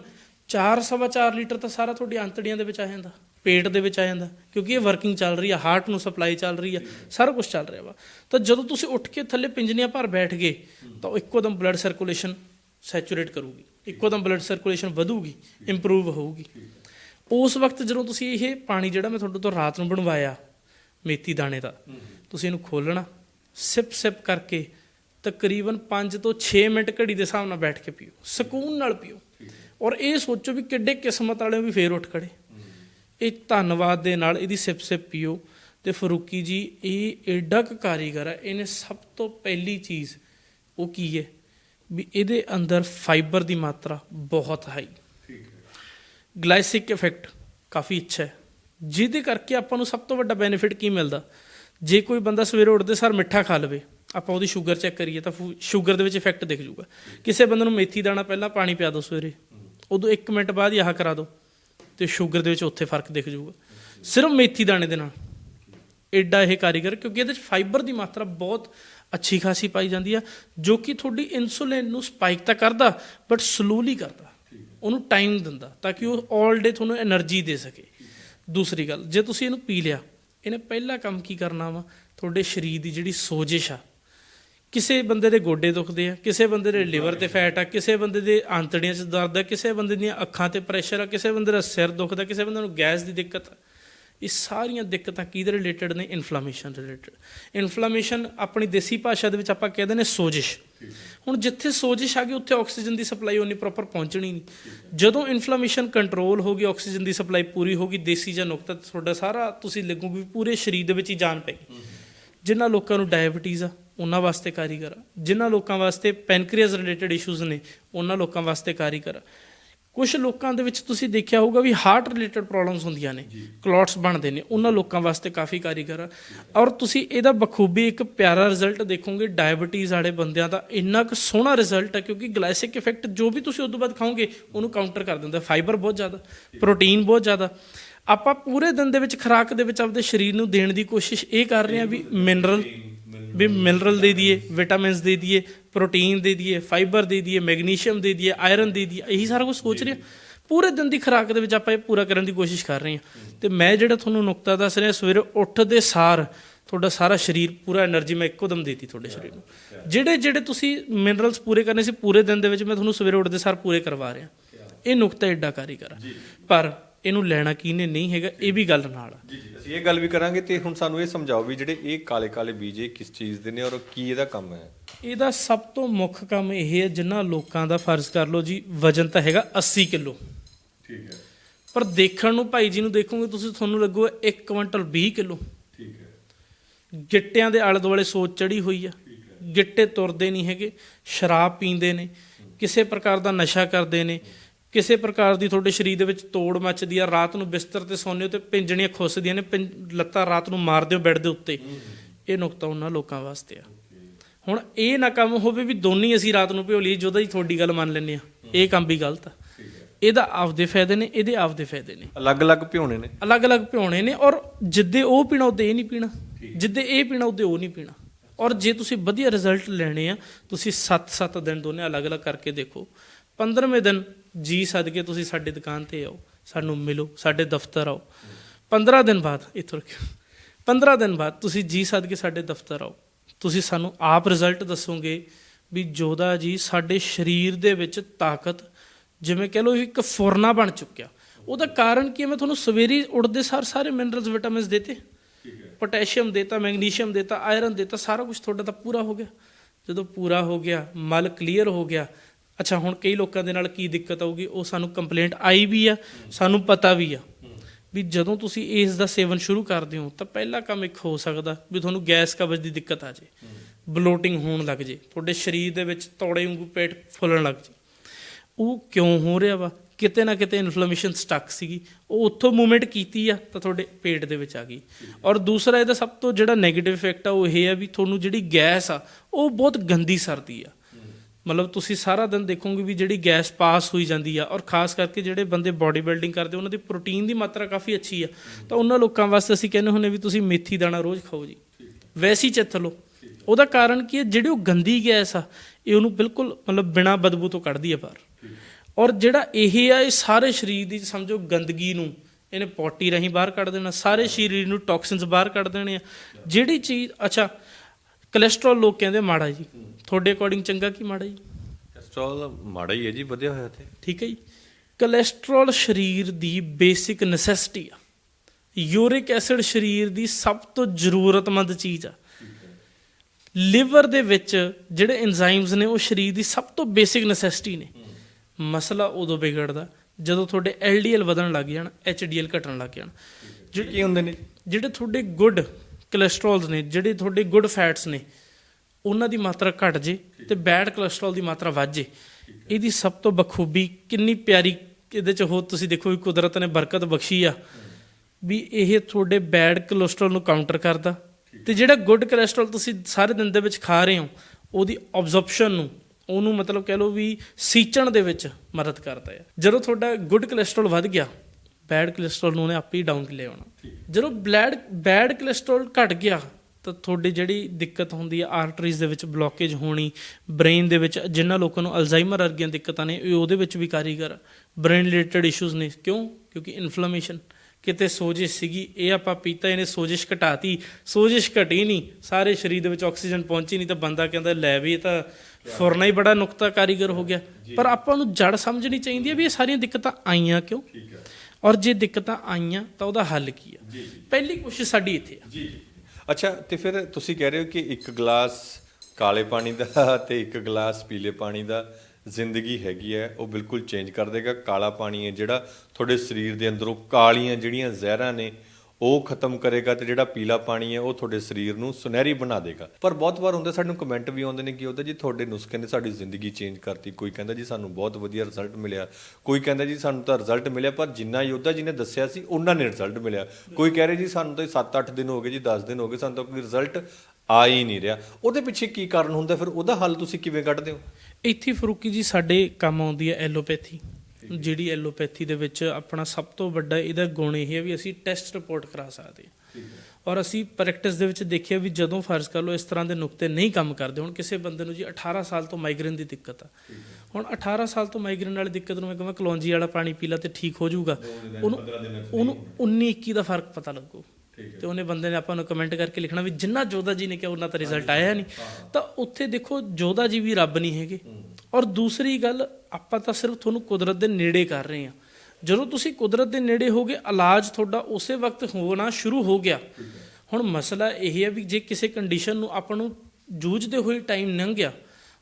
4.5 ਲੀਟਰ ਤਾਂ ਸਾਰਾ ਤੁਹਾਡੀ ਅੰਤੜੀਆਂ ਦੇ ਵਿੱਚ ਆ ਜਾਂਦਾ ਪੇਟ ਦੇ ਵਿੱਚ ਆ ਜਾਂਦਾ ਕਿਉਂਕਿ ਇਹ ਵਰਕਿੰਗ ਚੱਲ ਰਹੀ ਆ ਹਾਰਟ ਨੂੰ ਸਪਲਾਈ ਚੱਲ ਰਹੀ ਆ ਸਾਰਾ ਕੁਝ ਚੱਲ ਰਿਹਾ ਵਾ। ਤਾਂ ਜਦੋਂ ਤੁਸੀਂ ਉੱਠ ਕੇ ਥੱਲੇ ਪਿੰਜਨੀਆਂ ਭਰ ਬੈਠ ਗਏ ਤਾਂ ਇੱਕੋ ਦਮ ਬਲੱਡ ਸਰਕੂਲੇਸ਼ਨ ਸੈਚੂਰੇਟ ਕਰੂਗੀ। ਇੱਕੋ ਦਮ ਬਲੱਡ ਸਰਕੂਲੇਸ਼ਨ ਵਧੂਗੀ ਇੰਪਰੂਵ ਹੋਊਗੀ। ਉਸ ਵਕਤ ਜਦੋਂ ਤੁਸੀਂ ਇਹ ਪਾਣੀ ਜਿਹੜਾ ਮੈਂ ਤੁਹਾਡੇ ਤੋਂ ਰਾਤ ਨੂੰ ਬਣਵਾਇਆ, ਮੇਥੀ ਦਾਣੇ ਦਾ, ਤੁਸੀਂ ਇਹਨੂੰ ਖੋਲਣਾ ਸਿਪ ਸਿਪ ਕਰਕੇ ਤਕਰੀਬਨ 5 ਤੋਂ 6 ਮਿੰਟ ਘੜੀ ਦੇ ਹਿਸਾਬ ਨਾਲ ਬੈਠ ਕੇ ਪੀਓ, ਸਕੂਨ ਨਾਲ ਪੀਓ। ਔਰ ਇਹ ਸੋਚੋ ਵੀ ਕਿੱਡੇ ਕਿਸਮਤ ਵਾਲੇ ਹੋ ਵੀ ਫੇਰ ਉੱਠ ਖੜੇ। ਇਹ ਧੰਨਵਾਦ ਦੇ ਨਾਲ ਇਹਦੀ ਸਿਪ ਸਿਪ ਪੀਓ। ਤੇ ਫਰੂਕੀ ਜੀ, ਇਹ ਐਡਾ ਕੁ ਕਾਰੀਗਰ ਹੈ ਇਹਨੇ ਸਭ ਤੋਂ ਪਹਿਲੀ ਚੀਜ਼ ਉਹ ਕੀ ਹੈ? ਵੀ ਇਹਦੇ ਅੰਦਰ ਫਾਈਬਰ ਦੀ ਮਾਤਰਾ ਬਹੁਤ ਹਾਈ ਗਲਾਈਸਿਕ ਇਫੈਕਟ ਕਾਫੀ ਅੱਛਾ ਹੈ। ਜਿਹਦੇ ਕਰਕੇ ਆਪਾਂ ਨੂੰ ਸਭ ਤੋਂ ਵੱਡਾ ਬੈਨੀਫਿਟ ਕੀ ਮਿਲਦਾ? ਜੇ ਕੋਈ ਬੰਦਾ ਸਵੇਰੇ ਉੱਠਦੇ ਸਾਰ ਮਿੱਠਾ ਖਾ ਲਵੇ, ਆਪਾਂ ਉਹਦੀ ਸ਼ੂਗਰ ਚੈੱਕ ਕਰੀਏ ਤਾਂ ਸ਼ੂਗਰ ਦੇ ਵਿੱਚ ਇਫੈਕਟ ਦਿਖ ਜੂਗਾ ਕਿਸੇ ਬੰਦੇ ਨੂੰ ਮੇਥੀ ਦਾਣਾ ਪਹਿਲਾਂ ਪਾਣੀ ਪਿਆ ਦਿਓ ਸਵੇਰੇ, ਉਦੋਂ 1 ਮਿੰਟ ਬਾਅਦ ਹੀ ਆਹ ਕਰਾ ਦਿਓ ਤੇ ਸ਼ੂਗਰ ਦੇ ਵਿੱਚ ਉੱਥੇ ਫ਼ਰਕ ਦਿਖ ਜੂਗਾ ਸਿਰਫ ਮੇਥੀ ਦਾਣੇ ਦੇ ਨਾਲ। ਐਡਾ ਇਹ ਕਾਰੀਗਰ, ਕਿਉਂਕਿ ਇਹਦੇ ਵਿੱਚ ਫਾਈਬਰ ਦੀ ਮਾਤਰਾ ਬਹੁਤ ਅੱਛੀ ਖਾਸੀ ਪਾਈ ਜਾਂਦੀ ਆ, ਜੋ ਕਿ ਤੁਹਾਡੀ ਇਨਸੂਲਿਨ ਨੂੰ ਸਪਾਈਕ ਤਾਂ ਕਰਦਾ ਬਟ ਸਲੋਲੀ ਕਰਦਾ। ਉਹਨੂੰ ਟਾਈਮ ਦਿੰਦਾ, ਤਾਂ ਕਿ ਉਹ 올 ਡੇ ਤੁਹਾਨੂੰ એનર્ਜੀ ਦੇ ਸਕੇ। ਦੂਸਰੀ ਗੱਲ, ਜੇ ਤੁਸੀਂ ਇਹਨੂੰ ਪੀ ਲਿਆ, ਇਹਨੇ ਪਹਿਲਾ ਕੰਮ ਕੀ ਕਰਨਾ ਵਾ? ਤੁਹਾਡੇ ਸਰੀਰ ਦੀ ਜਿਹੜੀ ਸੋਜਿਸ਼ ਆ, ਕਿਸੇ ਬੰਦੇ ਦੇ ਗੋਡੇ ਦੁਖਦੇ ਆ, ਕਿਸੇ ਬੰਦੇ ਦੇ ਲਿਵਰ ਤੇ ਫੈਟ ਆ, ਕਿਸੇ ਬੰਦੇ ਦੇ ਆਂਤੜੀਆਂ 'ਚ ਦਰਦ ਆ, ਕਿਸੇ ਬੰਦੇ ਦੀਆਂ ਅੱਖਾਂ ਤੇ ਪ੍ਰੈਸ਼ਰ ਆ, ਕਿਸੇ ਬੰਦੇ ਦਾ ਸਿਰ ਦੁਖਦਾ, ਕਿਸੇ ਬੰਦੇ ਨੂੰ ਗੈਸ ਦੀ ਦਿੱਕਤ ਆ। ਇਹ ਸਾਰੀਆਂ ਦਿੱਕਤਾਂ ਕਿਹਦੇ ਰਿਲੇਟਡ ਨੇ? ਇਨਫਲੇਮੇਸ਼ਨ ਰਿਲੇਟਡ ਇਨਫਲੇਮੇਸ਼ਨ ਆਪਣੀ ਦੇਸੀ ਭਾਸ਼ਾ ਦੇ ਵਿੱਚ ਆਪਾਂ ਕਹਿੰਦੇ ਨੇ ਸੋਜਿਸ਼। ਹੁਣ ਜਿੱਥੇ ਸੋਜਿਸ਼ ਆ ਗਈ, ਉੱਥੇ ਆਕਸੀਜਨ ਦੀ ਸਪਲਾਈ ਉਨੀ ਪ੍ਰੋਪਰ ਪਹੁੰਚਣੀ ਨਹੀਂ। ਜਦੋਂ ਇਨਫਲੇਮੇਸ਼ਨ ਕੰਟਰੋਲ ਹੋ ਗਈ ਆਕਸੀਜਨ ਦੀ ਸਪਲਾਈ ਪੂਰੀ ਹੋ ਗਈ, ਦੇਸੀ ਜਾਂ ਨੁਕਤਾ ਤੁਹਾਡਾ ਸਾਰਾ ਤੁਸੀਂ ਲੱਗੋਗੇ ਵੀ ਪੂਰੇ ਸਰੀਰ ਦੇ ਵਿੱਚ ਹੀ ਜਾਨ ਪੈ ਗਈ। ਜਿਨ੍ਹਾਂ ਲੋਕਾਂ ਨੂੰ ਡਾਇਬੀਟੀਜ਼ ਆ, ਉਹਨਾਂ ਵਾਸਤੇ ਕਾਰੀਗਰ ਆ। ਜਿਨ੍ਹਾਂ ਲੋਕਾਂ ਵਾਸਤੇ ਪੈਨਕ੍ਰੀਅਸ ਰਿਲੇਟਡ ਇਸ਼ੂਜ਼ ਨੇ, ਉਹਨਾਂ ਲੋਕਾਂ ਵਾਸਤੇ ਕਾਰੀਗਰ ਆ। ਕੁਝ ਲੋਕਾਂ ਦੇ ਵਿੱਚ ਤੁਸੀਂ ਦੇਖਿਆ ਹੋਊਗਾ ਵੀ ਹਾਰਟ ਰਿਲੇਟਡ ਪ੍ਰੋਬਲਮਸ ਹੁੰਦੀਆਂ ਨੇ ਕਲੌਟਸ ਬਣਦੇ ਨੇ ਉਹਨਾਂ ਲੋਕਾਂ ਵਾਸਤੇ ਕਾਫੀ ਕਾਰੀਗਰ ਆ। ਔਰ ਤੁਸੀਂ ਇਹਦਾ ਬਖੂਬੀ ਇੱਕ ਪਿਆਰਾ ਰਿਜ਼ਲਟ ਦੇਖੋਗੇ ਡਾਇਬੀਟੀਜ਼ ਵਾਲੇ ਬੰਦਿਆਂ ਦਾ ਇੰਨਾ ਕੁ ਸੋਹਣਾ ਰਿਜ਼ਲਟ ਹੈ ਕਿਉਂਕਿ ਗਲਾਈਸਿਕ ਇਫੈਕਟ ਜੋ ਵੀ ਤੁਸੀਂ ਉਸ ਤੋਂ ਬਾਅਦ ਖਾਓਗੇ ਉਹਨੂੰ ਕਾਊਂਟਰ ਕਰ ਦਿੰਦਾ ਫਾਈਬਰ ਬਹੁਤ ਜ਼ਿਆਦਾ ਪ੍ਰੋਟੀਨ ਬਹੁਤ ਜ਼ਿਆਦਾ। ਆਪਾਂ ਪੂਰੇ ਦਿਨ ਦੇ ਵਿੱਚ ਖੁਰਾਕ ਦੇ ਵਿੱਚ ਆਪਦੇ ਸਰੀਰ ਨੂੰ ਦੇਣ ਦੀ ਕੋਸ਼ਿਸ਼ ਇਹ ਕਰ ਰਹੇ ਹਾਂ ਵੀ ਮਿਨਰਲ ਵੀ ਮਿਨਰਲ ਦੇ ਦਈਏ ਵਿਟਾਮਿਨਸ ਦੇ ਦਈਏ ਪ੍ਰੋਟੀਨ ਦੇ ਦਈਏ ਫਾਈਬਰ ਦੇ ਦਈਏ ਮੈਗਨੀਸ਼ੀਅਮ ਦੇ ਦਈਏ ਆਇਰਨ ਦੇ ਦਈਏ ਇਹੀ ਸਾਰਾ ਕੁਝ ਸੋਚ ਰਹੇ ਪੂਰੇ ਦਿਨ ਦੀ ਖੁਰਾਕ ਦੇ ਵਿੱਚ ਆਪਾਂ ਇਹ ਪੂਰਾ ਕਰਨ ਦੀ ਕੋਸ਼ਿਸ਼ ਕਰ ਰਹੇ ਹਾਂ। ਤੇ ਮੈਂ ਜਿਹੜਾ ਤੁਹਾਨੂੰ ਨੁਕਤਾ ਦੱਸ ਰਿਹਾ ਸਵੇਰੇ ਉੱਠਦੇ ਸਾਰ ਤੁਹਾਡਾ ਸਾਰਾ ਸਰੀਰ ਪੂਰਾ એનર્ਜੀ ਮੈਂ ਇੱਕੋ ਦਮ ਦੇਤੀ ਤੁਹਾਡੇ ਸਰੀਰ ਨੂੰ। ਜਿਹੜੇ ਜਿਹੜੇ ਤੁਸੀਂ ਮਿਨਰਲਸ ਪੂਰੇ ਕਰਨੇ ਸੀ ਪੂਰੇ ਦਿਨ ਦੇ ਵਿੱਚ ਮੈਂ ਤੁਹਾਨੂੰ ਸਵੇਰੇ ਉੱਠਦੇ ਸਾਰ ਪੂਰੇ ਕਰਵਾ ਰਿਹਾ। ਇਹ ਨੁਕਤਾ ਐਡਾ ਕਾਰੀਗਰ ਪਰ ਇਹਨੂੰ ਲੈਣਾ ਕਿਹਨੇ? ਨਹੀਂ ਹੈਗਾ ਇਹ ਵੀ ਗੱਲ ਨਾਲ ਜੀ ਜੀ। ਅਸੀਂ ਇਹ ਗੱਲ ਵੀ ਕਰਾਂਗੇ ਤੇ ਹੁਣ ਸਾਨੂੰ ਇਹ ਸਮਝਾਓ ਵੀ ਜਿਹੜੇ ਇਹ ਕਾਲੇ ਕਾਲੇ ਬੀਜ ਇਹ ਕਿਸ ਚੀਜ਼ ਦੇ ਨੇ ਔਰ ਕੀ ਇਹਦਾ ਕੰਮ ਹੈ। ਇਹਦਾ ਸਭ ਤੋਂ ਮੁੱਖ ਕੰਮ ਇਹ ਹੈ ਜਿਨ੍ਹਾਂ ਲੋਕਾਂ ਦਾ ਫਰਜ਼ ਕਰ ਲਓ ਜੀ ਵਜਨ ਤਾਂ ਹੈਗਾ 80 ਕਿਲੋ। ਠੀਕ ਹੈ। ਪਰ ਦੇਖਣ ਨੂੰ ਭਾਈ ਜੀ ਨੂੰ ਦੇਖੋਗੇ ਤੁਸੀਂ ਤੁਹਾਨੂੰ ਲੱਗੂਗਾ 1 ਕੁਇੰਟਲ 20 ਕਿਲੋ। ਠੀਕ ਹੈ। ਗਿੱਟਿਆਂ ਦੇ ਆਲੇ ਦੁਆਲੇ ਸੋਚ ਚੜੀ ਹੋਈ ਆ। ਗਿੱਟੇ ਤੁਰਦੇ ਨਹੀਂ ਹੈਗੇ ਸ਼ਰਾਬ ਪੀਂਦੇ ਨੇ ਕਿਸੇ ਪ੍ਰਕਾਰ ਦਾ ਨਸ਼ਾ ਕਰਦੇ ਨੇ ਕਿਸੇ ਪ੍ਰਕਾਰ ਦੀ ਤੁਹਾਡੇ ਸਰੀਰ ਦੇ ਵਿੱਚ ਤੋੜ ਮੱਚਦੀ ਆ ਰਾਤ ਨੂੰ ਬਿਸਤਰ ਤੇ ਸੌਂਦੇ ਹੋ ਤੇ ਪਿੰਜਣੀਆਂ ਖੁੱਸਦੀਆਂ ਨੇ ਲੱਤਾਂ ਰਾਤ ਨੂੰ ਮਾਰਦੇ ਹੋ ਬੈੱਡ ਦੇ ਉੱਤੇ। ਇਹ ਨੁਕਤਾ ਉਹਨਾਂ ਲੋਕਾਂ ਵਾਸਤੇ ਆ। ਹੁਣ ਇਹ ਨਾ ਕੰਮ ਹੋਵੇ ਵੀ ਦੋਨੇ ਅਸੀਂ ਰਾਤ ਨੂੰ ਭਿਓ ਲਈਏ ਜਦੋਂ ਹੀ ਤੁਹਾਡੀ ਗੱਲ ਮੰਨ ਲੈਂਦੇ ਆ ਇਹ ਕੰਮ ਵੀ ਗਲਤ ਆ। ਇਹਦਾ ਆਪਦੇ ਫਾਇਦੇ ਨੇ ਇਹਦੇ ਆਪਦੇ ਫਾਇਦੇ ਨੇ। ਅਲੱਗ-ਅਲੱਗ ਭਿਉਣੇ ਨੇ। ਅਲੱਗ-ਅਲੱਗ ਭਿਉਣੇ ਨੇ ਔਰ ਜਿੱਦੇ ਉਹ ਪੀਣਾ ਉਹਦੇ ਇਹ ਨਹੀਂ ਪੀਣਾ। ਜਿੱਦੇ ਇਹ ਪੀਣਾ ਉਹਦੇ ਉਹ ਨਹੀਂ ਪੀਣਾ। ਔਰ ਜੇ ਤੁਸੀਂ ਵਧੀਆ ਰਿਜ਼ਲਟ ਲੈਣੇ ਆ ਤੁਸੀਂ 7-7 ਦਿਨ ਦੋਨੇ ਅਲੱਗ-ਅਲੱਗ ਕਰਕੇ ਦੇਖੋ। 15ਵੇਂ ਦਿਨ ਜੀ ਸਦਕੇ ਤੁਸੀਂ ਸਾਡੀ ਦੁਕਾਨ ਤੇ ਆਓ ਸਾਨੂੰ ਮਿਲੋ ਸਾਡੇ ਦਫ਼ਤਰ ਆਓ। 15 ਦਿਨ ਬਾਅਦ ਇੱਥੋਂ ਰੱਖਿਓ। 15 ਦਿਨ ਬਾਅਦ ਤੁਸੀਂ ਜੀ ਸਦਕੇ ਸਾਡੇ ਦਫ਼ਤਰ ਆਓ। ਤੁਸੀਂ ਸਾਨੂੰ ਆਪ ਰਿਜ਼ਲਟ ਦੱਸੋਗੇ ਵੀ ਜੋਦਾ ਜੀ ਸਾਡੇ ਸਰੀਰ ਦੇ ਵਿੱਚ ਤਾਕਤ, ਜਿਵੇਂ ਕਹ ਲਓ ਇੱਕ ਫੁਰਨਾ ਬਣ ਚੁੱਕਿਆ। ਉਹਦਾ ਕਾਰਨ ਕੀ ਹੈ? ਮੈਂ ਤੁਹਾਨੂੰ ਸਵੇਰੇ ਹੀ ਸਾਰ ਸਾਰੇ ਮਿਨਰਲਸ ਵਿਟਾਮਿਨਸ ਦੇਤੇ। ਪੋਟਾਸ਼ੀਅਮ ਦੇਤਾ ਮੈਗਨੀਸ਼ੀਅਮ ਦੇਤਾ ਆਇਰਨ ਦੇਤਾ, ਸਾਰਾ ਕੁਝ ਤੁਹਾਡਾ ਤਾਂ ਪੂਰਾ ਹੋ ਗਿਆ। ਜਦੋਂ ਪੂਰਾ ਹੋ ਗਿਆ, ਮਲ ਕਲੀਅਰ ਹੋ ਗਿਆ, ਅੱਛਾ ਹੁਣ ਕਈ ਲੋਕਾਂ ਦੇ ਨਾਲ ਕੀ ਦਿੱਕਤ ਆਊਗੀ? ਉਹ ਸਾਨੂੰ ਕੰਪਲੇਂਟ ਆਈ ਵੀ ਆ, ਸਾਨੂੰ ਪਤਾ ਵੀ ਆ। ਵੀ ਜਦੋਂ ਤੁਸੀਂ ਇਸ ਦਾ ਸੇਵਨ ਸ਼ੁਰੂ ਕਰਦੇ ਹੋ, ਤਾਂ ਪਹਿਲਾ ਕੰਮ ਇੱਕ ਹੋ ਸਕਦਾ ਵੀ ਤੁਹਾਨੂੰ ਗੈਸ ਕਬਜ਼ ਦੀ ਦਿੱਕਤ ਆ ਜੇ, ਬਲੋਟਿੰਗ ਹੋਣ ਲੱਗ ਜੇ, ਤੁਹਾਡੇ ਸਰੀਰ ਦੇ ਵਿੱਚ ਤੌੜੇ ਵਾਂਗੂ ਪੇਟ ਫੁੱਲਣ ਲੱਗ ਜੇ। ਉਹ ਕਿਉਂ ਹੋ ਰਿਹਾ ਵਾ? ਕਿਤੇ ਨਾ ਕਿਤੇ ਇਨਫਲੇਮੇਸ਼ਨ ਸਟਕ ਸੀਗੀ। ਉਹ ਉੱਥੋਂ ਮੂਵਮੈਂਟ ਕੀਤੀ ਆ, ਤਾਂ ਤੁਹਾਡੇ ਪੇਟ ਦੇ ਵਿੱਚ ਆ ਗਈ। ਔਰ ਦੂਸਰਾ, ਇਹਦਾ ਸਭ ਤੋਂ ਜਿਹੜਾ 네ਗੇਟਿਵ ਇਫੈਕਟ ਆ, ਉਹ ਇਹ ਆ ਵੀ ਤੁਹਾਨੂੰ ਜਿਹੜੀ ਗੈਸ ਆ, ਉਹ ਬਹੁਤ ਗੰਦੀ ਸਰਦੀ ਆ। ਮਤਲਬ ਤੁਸੀਂ ਸਾਰਾ ਦਿਨ ਦੇਖੋਗੇ ਵੀ ਜਿਹੜੀ ਗੈਸ ਪਾਸ ਹੋਈ ਜਾਂਦੀ ਆ ਔਰ ਖਾਸ ਕਰਕੇ ਜਿਹੜੇ ਬੰਦੇ ਬਾਡੀ ਬਿਲਡਿੰਗ ਕਰਦੇ, ਉਹਨਾਂ ਦੀ ਪ੍ਰੋਟੀਨ ਦੀ ਮਾਤਰਾ ਕਾਫੀ ਅੱਛੀ ਆ। ਤਾਂ ਉਹਨਾਂ ਲੋਕਾਂ ਵਾਸਤੇ ਅਸੀਂ ਕਹਿੰਦੇ ਹੁੰਨੇ ਵੀ ਤੁਸੀਂ ਮੇਥੀ ਦਾਣਾ ਰੋਜ਼ ਖਾਓ ਜੀ। ਵੈਸੀ ਚਿੱਥ ਲਓ। ਉਹਦਾ ਕਾਰਨ ਕੀ ਹੈ? ਜਿਹੜੀ ਉਹ ਗੰਦੀ ਗੈਸ ਆ, ਇਹ ਉਹਨੂੰ ਬਿਲਕੁਲ ਮਤਲਬ ਬਿਨਾਂ ਬਦਬੂ ਤੋਂ ਕੱਢਦੀ ਆ ਬਾਹਰ। ਔਰ ਜਿਹੜਾ ਇਹ ਆ, ਇਹ ਸਾਰੇ ਸਰੀਰ ਦੀ ਸਮਝੋ ਗੰਦਗੀ ਨੂੰ ਇਹਨੇ ਪੋਟੀ ਰਾਹੀਂ ਬਾਹਰ ਕੱਢ ਦੇਣਾ, ਸਾਰੇ ਸਰੀਰ ਨੂੰ ਟੌਕਸਿਨਸ ਬਾਹਰ ਕੱਢ ਦੇਣੇ ਆ। ਜਿਹੜੀ ਚੀਜ਼, ਅੱਛਾ ਕੋਲੇਸਟ੍ਰੋਲ ਲੋਕ ਕਹਿੰਦੇ ਮਾੜਾ ਜੀ। ਤੁਹਾਡੇ ਅਕੋਰਡਿੰਗ ਚੰਗਾ ਕੀ ਮਾੜਾ ਜੀ? ਕੋਲੇਸਟ੍ਰੋਲ ਮਾੜਾ ਹੀ ਹੈ ਜੀ ਵਧਿਆ ਹੋਇਆ ਤੇ ਠੀਕ ਹੈ ਜੀ। ਕੋਲੇਸਟ੍ਰੋਲ ਸਰੀਰ ਦੀ ਬੇਸਿਕ ਨੈਸੈਸਿਟੀ ਆ। ਯੂਰਿਕ ਐਸਿਡ ਸਰੀਰ ਦੀ ਸਭ ਤੋਂ ਜ਼ਰੂਰਤਮੰਦ ਚੀਜ਼ ਆ। ਲਿਵਰ ਦੇ ਵਿੱਚ ਜਿਹੜੇ ਐਂਜ਼ਾਈਮਸ ਨੇ ਉਹ ਸਰੀਰ ਦੀ ਸਭ ਤੋਂ ਬੇਸਿਕ ਨੈਸੈਸਿਟੀ ਨੇ। ਮਸਲਾ ਉਦੋਂ ਵਿਗੜਦਾ ਜਦੋਂ ਤੁਹਾਡੇ LDL ਵਧਣ ਲੱਗ ਜਾਣ HDL ਘਟਣ ਲੱਗ ਜਾਣ। ਜਿਹੜੇ ਕੀ ਹੁੰਦੇ ਨੇ? ਜਿਹੜੇ ਤੁਹਾਡੇ ਗੁੱਡ ਕੋਲੇਸਟ੍ਰੋਲਸ ਨੇ, ਜਿਹੜੇ ਤੁਹਾਡੇ ਗੁੱਡ ਫੈਟਸ ਨੇ, ਉਹਨਾਂ ਦੀ ਮਾਤਰਾ ਘਟ ਜੇ ਤੇ ਬੈਡ ਕੋਲੇਸਟ੍ਰੋਲ ਦੀ ਮਾਤਰਾ ਵੱਧ ਜੇ। ਇਹਦੀ ਸਭ ਤੋਂ ਬਖੂਬੀ ਕਿੰਨੀ ਪਿਆਰੀ ਇਹਦੇ ਚ ਹੋ ਤੁਸੀਂ ਦੇਖੋ ਵੀ ਕੁਦਰਤ ਨੇ ਬਰਕਤ ਬਖਸ਼ੀ ਆ, ਵੀ ਇਹ ਤੁਹਾਡੇ ਬੈਡ ਕੋਲੇਸਟ੍ਰੋਲ ਨੂੰ ਕਾਊਂਟਰ ਕਰਦਾ। ਤੇ ਜਿਹੜਾ ਗੁੱਡ ਕੋਲੇਸਟ੍ਰੋਲ ਤੁਸੀਂ ਸਾਰੇ ਦਿਨ ਦੇ ਵਿੱਚ ਖਾ ਰਹੇ ਹੋ, ਉਹਦੀ ਅਬਜ਼ਰਪਸ਼ਨ ਨੂੰ, ਉਹਨੂੰ ਮਤਲਬ ਕਹਿ ਲਓ ਵੀ ਸੀਚਣ ਦੇ ਵਿੱਚ ਮਦਦ ਕਰਦਾ ਹੈ ਜਦੋਂ ਤੁਹਾਡਾ ਗੁੱਡ ਕੋਲੇਸਟ੍ਰੋਲ ਵੱਧ ਗਿਆ ਬੈਡ ਕੋਲੇਸਟ੍ਰੋਲ ਨੂੰ ਉਹਨੇ ਆਪੇ ਹੀ ਡਾਊਨ ਲੈ ਆਉਣਾ। ਜਦੋਂ ਬਲੈਡ ਬੈਡ ਕੋਲੇਸਟ੍ਰੋਲ ਘਟ ਗਿਆ ਤਾਂ ਤੁਹਾਡੀ ਜਿਹੜੀ ਦਿੱਕਤ ਹੁੰਦੀ ਹੈ ਆਰਟਰੀਜ਼ ਦੇ ਵਿੱਚ ਬਲੌਕੇਜ ਹੋਣੀ ਬ੍ਰੇਨ ਦੇ ਵਿੱਚ ਜਿਨ੍ਹਾਂ ਲੋਕਾਂ ਨੂੰ ਅਲਜ਼ਾਈਮਰ ਵਰਗੀਆਂ ਦਿੱਕਤਾਂ ਨੇ ਇਹ ਉਹਦੇ ਵਿੱਚ ਵੀ ਕਾਰੀਗਰ ਬ੍ਰੇਨ ਰਿਲੇਟਡ ਇਸ਼ੂਜ਼ ਨੇ। ਕਿਉਂ? ਕਿਉਂਕਿ ਇਨਫਲੇਮੇਸ਼ਨ ਕਿਤੇ ਸੋਜਿਸ਼ ਸੀਗੀ ਇਹ ਆਪਾਂ ਪੀਤਾ ਇਹਨੇ ਸੋਜਿਸ਼ ਘਟਾਤੀ। ਸੋਜਿਸ਼ ਘਟੀ ਨਹੀਂ ਸਾਰੇ ਸਰੀਰ ਦੇ ਵਿੱਚ ਆਕਸੀਜਨ ਪਹੁੰਚੀ ਨਹੀਂ ਤਾਂ ਬੰਦਾ ਕਹਿੰਦਾ ਲੈ ਵੀ ਇਹ ਤਾਂ ਫੁਰਨਾ ਹੀ ਬੜਾ ਨੁਕਤਾ ਕਾਰੀਗਰ ਹੋ ਗਿਆ। ਪਰ ਆਪਾਂ ਨੂੰ ਜੜ ਸਮਝਣੀ ਚਾਹੀਦੀ ਹੈ ਵੀ ਇਹ ਸਾਰੀਆਂ ਦਿੱਕਤਾਂ ਆਈਆਂ ਕਿਉਂ? ਔਰ ਜੇ ਦਿੱਕਤਾਂ ਆਈਆਂ ਤਾਂ ਉਹਦਾ ਹੱਲ ਕੀ ਆ? ਪਹਿਲੀ ਕੋਸ਼ਿਸ਼ ਸਾਡੀ ਇੱਥੇ ਆ। ਜੀ ਅੱਛਾ ਤੇ ਫਿਰ ਤੁਸੀਂ ਕਹਿ ਰਹੇ ਹੋ ਕਿ ਇੱਕ ਗਲਾਸ ਕਾਲੇ ਪਾਣੀ ਦਾ ਤੇ ਇੱਕ ਗਲਾਸ ਪੀਲੇ ਪਾਣੀ ਦਾ ਜ਼ਿੰਦਗੀ ਹੈਗੀ ਹੈ ਉਹ ਬਿਲਕੁਲ ਚੇਂਜ ਕਰ ਦੇਗਾ। ਕਾਲਾ ਪਾਣੀ ਹੈ ਜਿਹੜਾ ਤੁਹਾਡੇ ਸਰੀਰ ਦੇ ਅੰਦਰੋਂ ਕਾਲੀਆਂ ਜਿਹੜੀਆਂ ਜ਼ਹਿਰਾਂ ਨੇ ਉਹ ਖਤਮ ਕਰੇਗਾ ਤੇ ਜਿਹੜਾ ਪੀਲਾ ਪਾਣੀ ਹੈ ਉਹ ਤੁਹਾਡੇ ਸਰੀਰ ਨੂੰ ਸੁਨਹਿਰੀ ਬਣਾ ਦੇਗਾ। ਪਰ ਬਹੁਤ ਵਾਰ ਹੁੰਦਾ ਸਾਨੂੰ ਕਮੈਂਟ ਵੀ ਆਉਂਦੇ ਨੇ ਕਿ ਉਹਦਾ ਜੀ ਤੁਹਾਡੇ ਨੁਸਖੇ ਨੇ ਸਾਡੀ ਜ਼ਿੰਦਗੀ ਚੇਂਜ ਕਰਤੀ। ਕੋਈ ਕਹਿੰਦਾ ਜੀ ਸਾਨੂੰ ਬਹੁਤ ਵਧੀਆ ਰਿਜ਼ਲਟ ਮਿਲਿਆ। ਕੋਈ ਕਹਿੰਦਾ ਜੀ ਸਾਨੂੰ ਤਾਂ ਰਿਜ਼ਲਟ ਮਿਲਿਆ, ਪਰ ਜਿੰਨਾ ਯੋਧਾ ਜੀ ਨੇ ਦੱਸਿਆ ਸੀ, ਉਹਨਾਂ ਨੇ ਰਿਜ਼ਲਟ ਮਿਲਿਆ। ਕੋਈ ਕਹਿ ਰਿਹਾ ਜੀ ਸਾਨੂੰ ਤਾਂ 7-8 ਦਿਨ ਹੋ ਗਏ ਜੀ 10 ਦਿਨ ਹੋ ਗਏ, ਸਾਨੂੰ ਤਾਂ ਕੋਈ ਰਿਜ਼ਲਟ ਆ ਹੀ ਨਹੀਂ ਰਿਹਾ। ਉਹਦੇ ਪਿੱਛੇ ਕੀ ਕਾਰਨ ਹੁੰਦਾ? ਫਿਰ ਉਹਦਾ ਹੱਲ ਤੁਸੀਂ ਕਿਵੇਂ ਕੱਢਦੇ ਹੋ? ਇੱਥੇ ਫਰੂਕੀ ਜੀ ਸਾਡੇ ਕੰਮ ਆਉਂਦੀ ਹੈ ਐਲੋਪੈਥੀ। ਜਿਹੜੀ ਐਲੋਪੈਥੀ ਦੇ ਵਿੱਚ ਆਪਣਾ ਸਭ ਤੋਂ ਵੱਡਾ ਇਹਦਾ ਗੁਣ ਇਹ ਹੈ ਵੀ ਅਸੀਂ ਟੈਸਟ ਰਿਪੋਰਟ ਕਰਾ ਸਕਦੇ ਹਾਂ। ਔਰ ਅਸੀਂ ਪ੍ਰੈਕਟਿਸ ਦੇ ਵਿੱਚ ਦੇਖਿਆ ਵੀ ਜਦੋਂ ਫਰਜ਼ ਕਰ ਲਓ ਇਸ ਤਰ੍ਹਾਂ ਦੇ ਨੁਕਤੇ ਨਹੀਂ ਕੰਮ ਕਰਦੇ ਹੁਣ ਕਿਸੇ ਬੰਦੇ ਨੂੰ ਜੀ 18 ਸਾਲ ਤੋਂ ਮਾਈਗ੍ਰੇਨ ਦੀ ਦਿੱਕਤ ਆ। ਹੁਣ 18 ਸਾਲ ਤੋਂ ਮਾਈਗ੍ਰੇਨ ਵਾਲੀ ਦਿੱਕਤ ਨੂੰ ਮੈਂ ਕਹਾਂ ਕਲੌਂਜੀ ਵਾਲਾ ਪਾਣੀ ਪੀ ਲਾ ਤੇ ਠੀਕ ਹੋ ਜਾਊਗਾ। ਉਹਨੂੰ ਉਹਨੂੰ 19 21 ਦਾ ਫ਼ਰਕ ਪਤਾ ਲੱਗੂ। ਤੇ ਉਹਨੇ ਬੰਦੇ ਨੇ ਆਪਾਂ ਨੂੰ ਕਮੈਂਟ ਕਰਕੇ ਲਿਖਣਾ ਵੀ ਜਿੰਨਾ ਜੋਧਾ ਜੀ ਨੇ ਕਿਹਾ ਉਹਨਾਂ ਤਾਂ ਰਿਜ਼ਲਟ ਆਇਆ ਨਹੀਂ। ਤਾਂ ਉੱਥੇ ਦੇਖੋ ਜੋਧਾ ਜੀ ਵੀ ਰੱਬ ਨਹੀਂ ਹੈਗੇ। ਔਰ ਦੂਸਰੀ ਗੱਲ, ਆਪਾਂ ਤਾਂ ਸਿਰਫ ਤੁਹਾਨੂੰ ਕੁਦਰਤ ਦੇ ਨੇੜੇ ਕਰ ਰਹੇ ਹਾਂ। ਜਦੋਂ ਤੁਸੀਂ ਕੁਦਰਤ ਦੇ ਨੇੜੇ ਹੋਗੇ ਇਲਾਜ ਤੁਹਾਡਾ ਉਸੇ ਵਕਤ ਹੋਣਾ ਸ਼ੁਰੂ ਹੋ ਗਿਆ। ਹੁਣ ਮਸਲਾ ਇਹ ਹੈ ਵੀ ਜੇ ਕਿਸੇ ਕੰਡੀਸ਼ਨ ਨੂੰ ਆਪਾਂ ਨੂੰ ਜੂਝਦੇ ਹੋਏ ਟਾਈਮ ਲੰਘ ਗਿਆ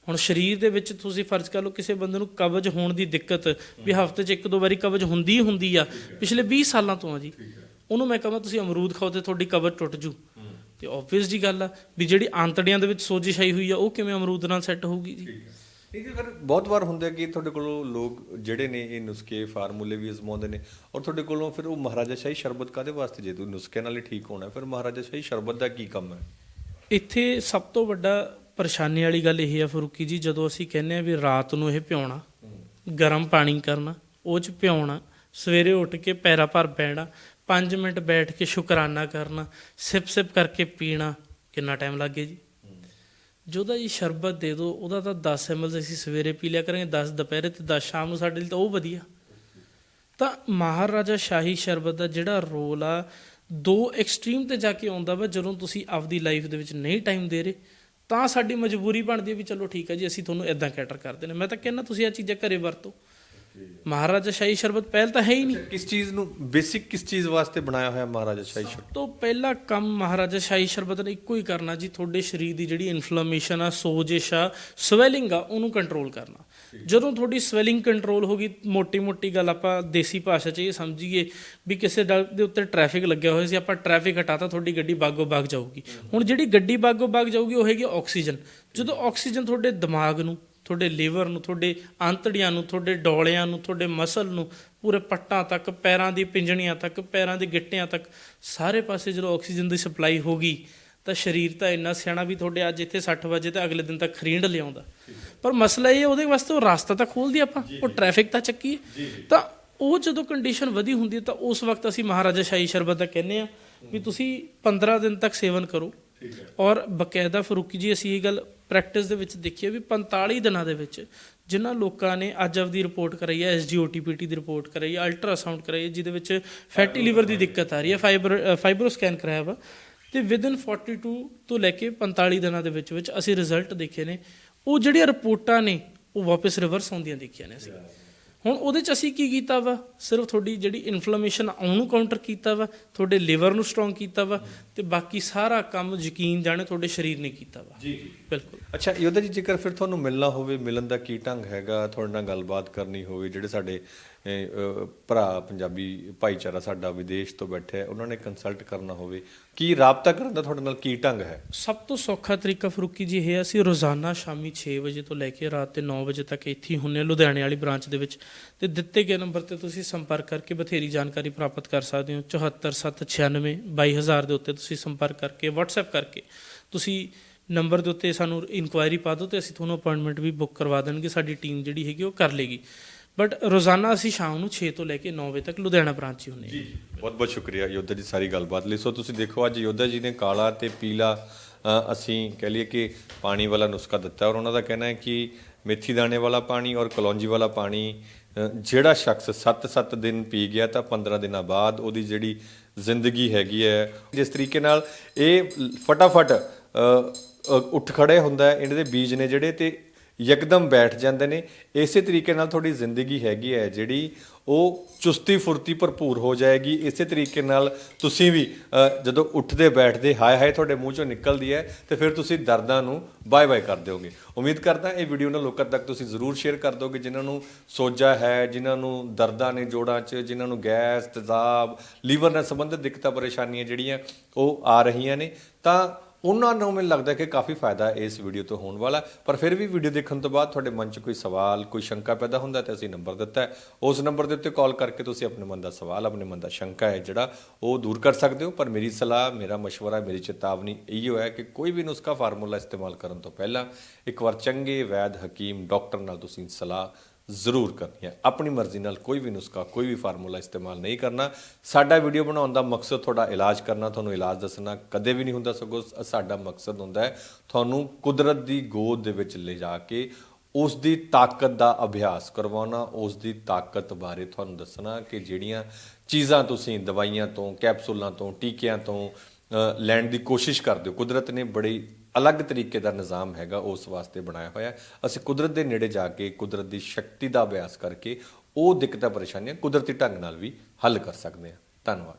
ਹੁਣ ਸਰੀਰ ਦੇ ਵਿੱਚ ਤੁਸੀਂ ਫਰਜ਼ ਕਰ ਲਓ ਕਿਸੇ ਬੰਦੇ ਨੂੰ ਕਬਜ਼ ਹੋਣ ਦੀ ਦਿੱਕਤ, ਵੀ ਹਫ਼ਤੇ 'ਚ ਇੱਕ ਦੋ ਵਾਰੀ ਕਬਜ਼ ਹੁੰਦੀ ਹੀ ਹੁੰਦੀ ਆ, ਪਿਛਲੇ 20 ਸਾਲਾਂ ਤੋਂ ਆ ਜੀ। ਉਹਨੂੰ ਮੈਂ ਕਹਾਂ, ਤੁਸੀਂ ਅਮਰੂਦ ਖਾਓ ਤੇ ਤੁਹਾਡੀ ਕਬਜ਼ ਟੁੱਟ ਜੂ। ਤੇ ਆਬਵੀਅਸ ਜੀ ਗੱਲ ਆ ਵੀ ਜਿਹੜੀ ਆਂਤੜੀਆਂ ਦੇ ਵਿੱਚ ਸੋਜਿਸ਼ ਆਈ ਹੋਈ ਆ, ਉਹ ਕਿਵੇਂ ਅਮਰੂਦ ਨਾਲ ਸੈੱਟ ਹੋਊਗੀ ਜੀ? ਇਹ ਫਿਰ ਬਹੁਤ ਵਾਰ ਹੁੰਦਾ ਕਿ ਤੁਹਾਡੇ ਕੋਲੋਂ ਲੋਕ ਜਿਹੜੇ ਨੇ ਇਹ ਨੁਸਖੇ ਫਾਰਮੂਲੇ ਵੀ ਅਜ਼ਮਾਉਂਦੇ ਨੇ ਔਰ ਤੁਹਾਡੇ ਕੋਲੋਂ ਫਿਰ ਉਹ ਮਹਾਰਾਜਾ ਸ਼ਾਹੀ ਸ਼ਰਬਤ ਕਾਦੇ ਵਾਸਤੇ ਜੇ ਤੂੰ ਨੁਸਖੇ ਨਾਲ ਹੀ ਠੀਕ ਹੋਣਾ ਫਿਰ ਮਹਾਰਾਜਾ ਸ਼ਾਹੀ ਸ਼ਰਬਤ ਦਾ ਕੀ ਕੰਮ ਹੈ? ਇੱਥੇ ਸਭ ਤੋਂ ਵੱਡਾ ਪਰੇਸ਼ਾਨੀ ਵਾਲੀ ਗੱਲ ਇਹ ਹੈ ਫਰੂਕੀ ਜੀ ਜਦੋਂ ਅਸੀਂ ਕਹਿੰਦੇ ਆ ਵੀ ਰਾਤ ਨੂੰ ਇਹ ਪਿਉਣਾ ਗਰਮ ਪਾਣੀ ਕਰਨਾ ਉਹ ਚ ਪਿਉਣਾ ਸਵੇਰੇ ਉੱਠ ਕੇ ਪੈਰਾਂ ਭਰ ਬਹਿਣਾ 5 ਮਿੰਟ ਬੈਠ ਕੇ ਸ਼ੁਕਰਾਨਾ ਕਰਨਾ ਸਿਪ ਸਿਪ ਕਰਕੇ ਪੀਣਾ ਕਿੰਨਾ ਟਾਈਮ ਲੱਗੇ ਜੀ? ਜਿਹਦਾ ਜੀ ਸ਼ਰਬਤ ਦੇ ਦਿਓ, ਉਹਦਾ ਤਾਂ 10 ml ਅਸੀਂ ਸਵੇਰੇ ਪੀ ਲਿਆ ਕਰਾਂਗੇ 10 ਦੁਪਹਿਰੇ ਤੇ 10 ਸ਼ਾਮ ਨੂੰ ਸਾਡੇ ਲਈ ਤਾਂ ਉਹ ਵਧੀਆ। ਤਾਂ ਮਹਾਰਾਜਾ ਸ਼ਾਹੀ ਸ਼ਰਬਤ ਦਾ ਜਿਹੜਾ ਰੋਲ ਆ, ਦੋ ਐਕਸਟ੍ਰੀਮ ਤੇ ਜਾ ਕੇ ਆਉਂਦਾ ਵਾ, ਜਦੋਂ ਤੁਸੀਂ ਆਪਦੀ ਲਾਈਫ ਦੇ ਵਿੱਚ ਨਹੀਂ ਟਾਈਮ ਦੇ ਰਹੇ, ਤਾਂ ਸਾਡੀ ਮਜਬੂਰੀ ਬਣਦੀ ਹੈ ਵੀ ਚਲੋ ਠੀਕ ਹੈ ਜੀ, ਅਸੀਂ ਤੁਹਾਨੂੰ ਇਦਾਂ ਕੈਟਰ ਕਰਦੇ ਨੇ। ਮੈਂ ਤਾਂ ਕਹਿੰਦਾ ਤੁਸੀਂ ਇਹ ਚੀਜ਼ਾਂ ਘਰੇ ਵਰਤੋ। ਮਹਾਰਾਜਾ ਸ਼ਾਹੀ ਸ਼ਰਬਤ ਪਹਿਲ ਤਾਂ ਹੈ ਹੀ ਨਹੀਂ। ਕਿਸ ਚੀਜ਼ ਨੂੰ ਬੇਸਿਕ ਕਿਸ ਚੀਜ਼ ਵਾਸਤੇ ਬਣਾਇਆ ਹੋਇਆ ਮਹਾਰਾਜਾ ਸ਼ਾਹੀ ਸ਼ਰਬਤ? ਤੋਂ ਪਹਿਲਾ ਕੰਮ ਮਹਾਰਾਜਾ ਸ਼ਾਹੀ ਸ਼ਰਬਤ ਨੇ ਇੱਕੋ ਹੀ ਕਰਨਾ ਜੀ ਤੁਹਾਡੇ ਸਰੀਰ ਦੀ ਜਿਹੜੀ ਇਨਫਲੇਮੇਸ਼ਨ ਆ ਸੋਜਿਸ਼ ਆ ਸਵੈਲਿੰਗ ਆ ਉਹਨੂੰ ਕੰਟਰੋਲ ਕਰਨਾ। ਜਦੋਂ ਤੁਹਾਡੀ ਸਵੈਲਿੰਗ ਕੰਟਰੋਲ ਹੋ ਗਈ ਮੋਟੀ-ਮੋਟੀ ਗੱਲ ਆਪਾਂ ਦੇਸੀ ਭਾਸ਼ਾ 'ਚ ਇਹ ਸਮਝੀਏ ਵੀ ਕਿਸੇ ਡਲ ਦੇ ਉੱਤੇ ਟ੍ਰੈਫਿਕ ਲੱਗਿਆ ਹੋਇਆ ਸੀ ਆਪਾਂ ਟ੍ਰੈਫਿਕ ਹਟਾਤਾ ਤੁਹਾਡੀ ਗੱਡੀ ਬਾਗੋ ਬਾਗ ਜਾਊਗੀ। ਹੁਣ ਜਿਹੜੀ ਗੱਡੀ ਬਾਗੋ ਬਾਗ ਜਾਊਗੀ ਉਹ ਹੈਗੀ ਆਕਸੀਜਨ। ਜਦੋਂ ਆਕਸੀਜਨ ਤੁਹਾਡੇ ਦਿਮਾਗ ਨੂੰ ਤੁਹਾਡੇ ਲੀਵਰ ਨੂੰ ਤੁਹਾਡੇ ਆਂਤੜੀਆਂ ਨੂੰ ਤੁਹਾਡੇ ਡੋਲਿਆਂ ਨੂੰ ਤੁਹਾਡੇ ਮਸਲ ਨੂੰ ਪੂਰੇ ਪੱਟਾਂ ਤੱਕ ਪੈਰਾਂ ਦੀ ਪਿੰਜਣੀਆਂ ਤੱਕ ਪੈਰਾਂ ਦੇ ਗਿੱਟਿਆਂ ਤੱਕ ਸਾਰੇ ਪਾਸੇ ਜਦੋਂ ਆਕਸੀਜਨ ਦੀ ਸਪਲਾਈ ਹੋ ਗਈ ਤਾਂ ਸਰੀਰ ਤਾਂ ਇੰਨਾ ਸਿਆਣਾ ਵੀ ਤੁਹਾਡੇ ਅੱਜ ਇੱਥੇ 60 ਵਜੇ ਤੇ ਅਗਲੇ ਦਿਨ ਤੱਕ ਖਰੀਂਡ ਲਿਆਉਂਦਾ। ਪਰ ਮਸਲਾ ਇਹ ਉਹਦੇ ਵਾਸਤੇ ਉਹ ਰਸਤਾ ਤਾਂ ਖੋਲਦੀ ਆਪਾਂ ਉਹ ਟ੍ਰੈਫਿਕ ਤਾਂ ਚੱਕੀਏ। ਤਾਂ ਉਹ ਜਦੋਂ ਕੰਡੀਸ਼ਨ ਵਧੀ ਹੁੰਦੀ ਹੈ ਤਾਂ ਉਸ ਵਕਤ ਅਸੀਂ ਮਹਾਰਾਜਾ ਸ਼ਾਹੀ ਸ਼ਰਬਤ ਦਾ ਕਹਿੰਦੇ ਆ ਵੀ ਤੁਸੀਂ 15 ਦਿਨ ਤੱਕ ਸੇਵਨ ਕਰੋ। ਔਰ ਬਕਾਇਦਾ ਫਰੂਕੀ ਜੀ ਅਸੀਂ ਇਹ ਗੱਲ ਪ੍ਰੈਕਟਿਸ ਦੇ ਵਿੱਚ ਦੇਖੀਏ ਵੀ 45 ਦਿਨਾਂ ਦੇ ਵਿੱਚ ਜਿਨ੍ਹਾਂ ਲੋਕਾਂ ਨੇ ਅੱਜ ਆਪਦੀ ਰਿਪੋਰਟ ਕਰਾਈ ਹੈ ਐਸਜੀਓਟੀਪੀਟੀ ਦੀ ਰਿਪੋਰਟ ਕਰਾਈ ਹੈ ਅਲਟਰਾਸਾਊਂਡ ਕਰਾਈ ਹੈ, ਜਿਹਦੇ ਵਿੱਚ ਫੈਟੀ ਲੀਵਰ ਦੀ ਦਿੱਕਤ ਆ ਰਹੀ ਹੈ ਫਾਈਬਰ ਫਾਈਬਰੋ ਸਕੈਨ ਕਰਾਇਆ ਵਾ। ਤੇ ਵਿਦਨ 42 ਤੋਂ ਲੈ ਕੇ 45 ਦਿਨਾਂ ਦੇ ਵਿੱਚ ਵਿੱਚ ਅਸੀਂ ਰਿਜ਼ਲਟ ਦੇਖੇ ਨੇ। ਉਹ ਜਿਹੜੀਆਂ ਰਿਪੋਰਟਾਂ ਨੇ, ਉਹ ਵਾਪਸ ਰਿਵਰਸ ਆਉਂਦੀਆਂ ਦੇਖੀਆਂ ਨੇ ਅਸੀਂ। ਹੁਣ ਉਹਦੇ ਚ ਅਸੀਂ ਕੀ ਕੀਤਾ ਵਾ? ਸਿਰਫ ਤੁਹਾਡੀ ਜਿਹੜੀ ਇਨਫਲੇਮੇਸ਼ਨ ਉਹਨੂੰ ਕਾਊਂਟਰ ਕੀਤਾ ਵਾ ਤੁਹਾਡੇ ਲਿਵਰ ਨੂੰ ਸਟਰੋਂਗ ਕੀਤਾ ਵਾ ਤੇ ਬਾਕੀ ਸਾਰਾ ਕੰਮ ਯਕੀਨ ਜਾਣੇ ਤੁਹਾਡੇ ਸਰੀਰ ਨੇ ਕੀਤਾ ਵਾ। ਜੀ ਜੀ। ਬਿਲਕੁਲ। ਅੱਛਾ ਯੋਧਾ ਜੀ ਜੇਕਰ ਫਿਰ ਤੁਹਾਨੂੰ ਮਿਲਣਾ ਹੋਵੇ ਮਿਲਣ ਦਾ ਕੀ ਢੰਗ ਹੈਗਾ? ਤੁਹਾਡੇ ਨਾਲ ਗੱਲਬਾਤ ਕਰਨੀ ਹੋਵੇ ਜਿਹੜੇ ਸਾਡੇ ਭਰਾ, ਪੰਜਾਬੀ ਭਾਈਚਾਰਾ ਸਾਡਾ ਵਿਦੇਸ਼ ਤੋਂ ਬੈਠੇ ਹੈ, ਉਹਨਾਂ ਨੇ ਕੰਸਲਟ ਕਰਨਾ ਹੋਵੇ। ਕੀ ਰਾਬਤਾ ਕਰਨ ਦਾ ਤੁਹਾਡੇ ਨਾਲ ਕੀ ਢੰਗ ਹੈ? ਸਭ ਤੋਂ ਸੌਖਾ ਤਰੀਕਾ ਫਰੂਕੀ ਜੀ ਇਹ ਹੈ, ਅਸੀਂ ਰੋਜ਼ਾਨਾ ਸ਼ਾਮੀ 6 ਵਜੇ ਤੋਂ ਲੈ ਕੇ ਰਾਤ ਦੇ 9 ਵਜੇ ਤੱਕ ਇੱਥੇ ਹੀ ਹੁੰਨੇ ਹਾਂ, ਲੁਧਿਆਣੇ ਵਾਲੀ ਬ੍ਰਾਂਚ ਦੇ ਵਿੱਚ। ਤੇ ਦਿੱਤੇ ਗਏ ਨੰਬਰ ਤੇ ਤੁਸੀਂ ਸੰਪਰਕ ਕਰਕੇ ਬਥੇਰੀ ਜਾਣਕਾਰੀ ਪ੍ਰਾਪਤ ਕਰ ਸਕਦੇ ਹੋ। 74796 22000 ਦੇ ਉੱਤੇ ਤੁਸੀਂ ਸੰਪਰਕ ਕਰਕੇ, WhatsApp ਕਰਕੇ ਤੁਸੀਂ ਨੰਬਰ ਦੇ ਉੱਤੇ ਸਾਨੂੰ ਇਨਕੁਆਇਰੀ ਪਾ ਦਿਓ ਤੇ ਅਸੀਂ ਤੁਹਾਨੂੰ ਅਪਾਇੰਟਮੈਂਟ ਵੀ ਬੁੱਕ ਕਰਵਾ ਦੇਣਗੇ, ਸਾਡੀ ਟੀਮ ਜਿਹੜੀ ਹੈਗੀ ਉਹ ਕਰ ਲੇਗੀ। ਬਟ ਰੋਜ਼ਾਨਾ ਅਸੀਂ ਸ਼ਾਮ ਨੂੰ 6 ਤੋਂ ਲੈ ਕੇ 9 ਵਜੇ ਤੱਕ ਲੁਧਿਆਣਾ ਬ੍ਰਾਂਚ ਹੀ ਹੁੰਨੇ ਹਾਂ। ਬਹੁਤ ਬਹੁਤ ਸ਼ੁਕਰੀਆ ਯੋਧਾ ਜੀ ਸਾਰੀ ਗੱਲਬਾਤ ਲਈ। ਸੋ ਤੁਸੀਂ ਦੇਖੋ, ਅੱਜ ਯੋਧਾ ਜੀ ਨੇ ਕਾਲਾ ਤੇ ਪੀਲਾ ਅਸੀਂ ਕਹਿ ਲਈਏ ਕਿ ਪਾਣੀ ਵਾਲਾ ਨੁਸਖਾ ਦਿੱਤਾ ਔਰ ਉਹਨਾਂ ਦਾ ਕਹਿਣਾ ਹੈ ਕਿ ਮੇਥੀ ਦਾਣੇ ਵਾਲਾ ਪਾਣੀ ਔਰ ਕਲੌਂਜੀ ਵਾਲਾ ਪਾਣੀ ਜਿਹੜਾ ਸ਼ਖਸ 7-7 ਦਿਨ ਪੀ ਗਿਆ ਤਾਂ 15 ਦਿਨਾਂ ਬਾਅਦ ਉਹਦੀ ਜਿਹੜੀ ਜ਼ਿੰਦਗੀ ਹੈਗੀ ਹੈ, ਜਿਸ ਤਰੀਕੇ ਨਾਲ ਇਹ ਫਟਾਫਟ ਉੱਠ ਖੜੇ ਹੁੰਦਾ ਹੈ। ਇਹਨਾਂ ਦੇ ਬੀਜ ਨੇ ਜਿਹੜੇ ਤੇ ਯਕਦਮ ਬੈਠ ਜਾਂਦੇ ਨੇ। ਇਸੇ ਤਰੀਕੇ ਨਾਲ ਤੁਹਾਡੀ ਜ਼ਿੰਦਗੀ ਹੈਗੀ ਹੈ ਜਿਹੜੀ ਉਹ ਚੁਸਤੀ ਫੁਰਤੀ ਭਰਪੂਰ ਹੋ ਜਾਏਗੀ। ਇਸੇ ਤਰੀਕੇ ਨਾਲ ਤੁਸੀਂ ਵੀ ਅ, ਜਦੋਂ ਉੱਠਦੇ ਬੈਠਦੇ ਹਾਏ ਹਾਏ ਤੁਹਾਡੇ ਮੂੰਹ ਚੋਂ ਨਿਕਲਦੀ ਹੈ ਤੇ ਫਿਰ ਤੁਸੀਂ ਦਰਦਾਂ ਨੂੰ ਬਾਏ ਬਾਏ ਕਰ ਦਿਓਗੇ। ਉਮੀਦ ਕਰਦਾ ਇਹ ਵੀਡੀਓ ਨਾਲ ਲੋਕਾਂ ਤੱਕ ਤੁਸੀਂ ਜ਼ਰੂਰ ਸ਼ੇਅਰ ਕਰ ਦੋਗੇ ਜਿਨ੍ਹਾਂ ਨੂੰ ਸੋਜਾ ਹੈ ਜਿਨ੍ਹਾਂ ਨੂੰ ਦਰਦਾਂ ਨੇ ਜੋੜਾਂ 'ਚ ਜਿਨ੍ਹਾਂ ਨੂੰ ਗੈਸ ਤੇਜ਼ਾਬ ਲੀਵਰ ਨਾਲ ਸੰਬੰਧਿਤ ਦਿੱਕਤਾਂ ਪਰੇਸ਼ਾਨੀਆਂ ਜਿਹੜੀਆਂ ਉਹ ਆ ਰਹੀਆਂ ਨੇ। ਤਾਂ ਉਹਨਾਂ ਨੂੰ ਮੈਨੂੰ ਲੱਗਦਾ ਕਿ ਕਾਫੀ ਫਾਇਦਾ ਇਸ ਵੀਡੀਓ ਤੋਂ ਹੋਣ ਵਾਲਾ ਪਰ ਫਿਰ ਵੀ ਵੀਡੀਓ ਦੇਖਣ ਤੋਂ ਬਾਅਦ ਤੁਹਾਡੇ ਮਨ 'ਚ ਕੋਈ ਸਵਾਲ ਕੋਈ ਸ਼ੰਕਾ ਪੈਦਾ ਹੁੰਦਾ ਤਾਂ ਅਸੀਂ ਨੰਬਰ ਦਿੱਤਾ ਹੈ ਉਸ ਨੰਬਰ ਦੇ ਉੱਤੇ ਕਾਲ ਕਰਕੇ ਤੁਸੀਂ ਆਪਣੇ ਮਨ ਦਾ ਸਵਾਲ ਆਪਣੇ ਮਨ ਦਾ ਸ਼ੰਕਾ ਹੈ ਜਿਹੜਾ ਉਹ ਦੂਰ ਕਰ ਸਕਦੇ ਹੋ ਪਰ ਮੇਰੀ ਸਲਾਹ ਮੇਰਾ مشورہ ਮੇਰੀ ਚੇਤਾਵਨੀ ਇਹੋ ਹੈ ਕਿ ਕੋਈ ਵੀ ਨੁਸਖਾ ਫਾਰਮੂਲਾ ਇਸਤੇਮਾਲ ਕਰਨ ਤੋਂ ਪਹਿਲਾਂ ਇੱਕ ਵਾਰ ਚੰਗੇ ਵੈਦ ਹਕੀਮ ਡਾਕਟਰ ਨਾਲ ਤੁਸੀਂ ਸਲਾਹ ਜ਼ਰੂਰ ਕਰਨੀ ਹੈ। ਆਪਣੀ ਮਰਜ਼ੀ ਨਾਲ ਕੋਈ ਵੀ ਨੁਸਖਾ, ਕੋਈ ਵੀ ਫਾਰਮੂਲਾ ਇਸਤੇਮਾਲ ਨਹੀਂ ਕਰਨਾ। ਸਾਡਾ ਵੀਡੀਓ ਬਣਾਉਣ ਦਾ ਮਕਸਦ ਤੁਹਾਡਾ ਇਲਾਜ ਕਰਨਾ, ਤੁਹਾਨੂੰ ਇਲਾਜ ਦੱਸਣਾ ਕਦੇ ਵੀ ਨਹੀਂ ਹੁੰਦਾ ਸਗੋਂ ਸ- ਸਾਡਾ ਮਕਸਦ ਹੁੰਦਾ ਹੈ ਤੁਹਾਨੂੰ ਕੁਦਰਤ ਦੀ ਗੋਦ ਦੇ ਵਿੱਚ ਲਿਜਾ ਕੇ ਉਸ ਦੀ ਤਾਕਤ ਦਾ ਅਭਿਆਸ ਕਰਵਾਉਣਾ, ਉਸ ਦੀ ਤਾਕਤ ਬਾਰੇ ਤੁਹਾਨੂੰ ਦੱਸਣਾ ਕਿ ਜਿਹੜੀਆਂ ਚੀਜ਼ਾਂ ਤੁਸੀਂ ਦਵਾਈਆਂ ਤੋਂ, ਕੈਪਸੂਲਾਂ ਤੋਂ, ਟੀਕਿਆਂ ਤੋਂ ਲੈਣ ਦੀ ਕੋਸ਼ਿਸ਼ ਕਰਦੇ ਹੋ। ਕੁਦਰਤ ਨੇ ਬੜੀ ਅਲੱਗ ਤਰੀਕੇ ਦਾ ਨਿਜ਼ਾਮ ਹੈਗਾ ਉਸ ਵਾਸਤੇ ਬਣਾਇਆ ਹੋਇਆ ਅਸੀਂ ਕੁਦਰਤ ਦੇ ਨੇੜੇ ਜਾ ਕੇ, ਕੁਦਰਤ ਦੀ ਸ਼ਕਤੀ ਦਾ ਅਭਿਆਸ ਕਰਕੇ ਉਹ ਦਿੱਕਤਾਂ, ਪਰੇਸ਼ਾਨੀਆਂ ਕੁਦਰਤੀ ਢੰਗ ਨਾਲ ਵੀ ਹੱਲ ਕਰ ਸਕਦੇ ਹਾਂ। ਧੰਨਵਾਦ।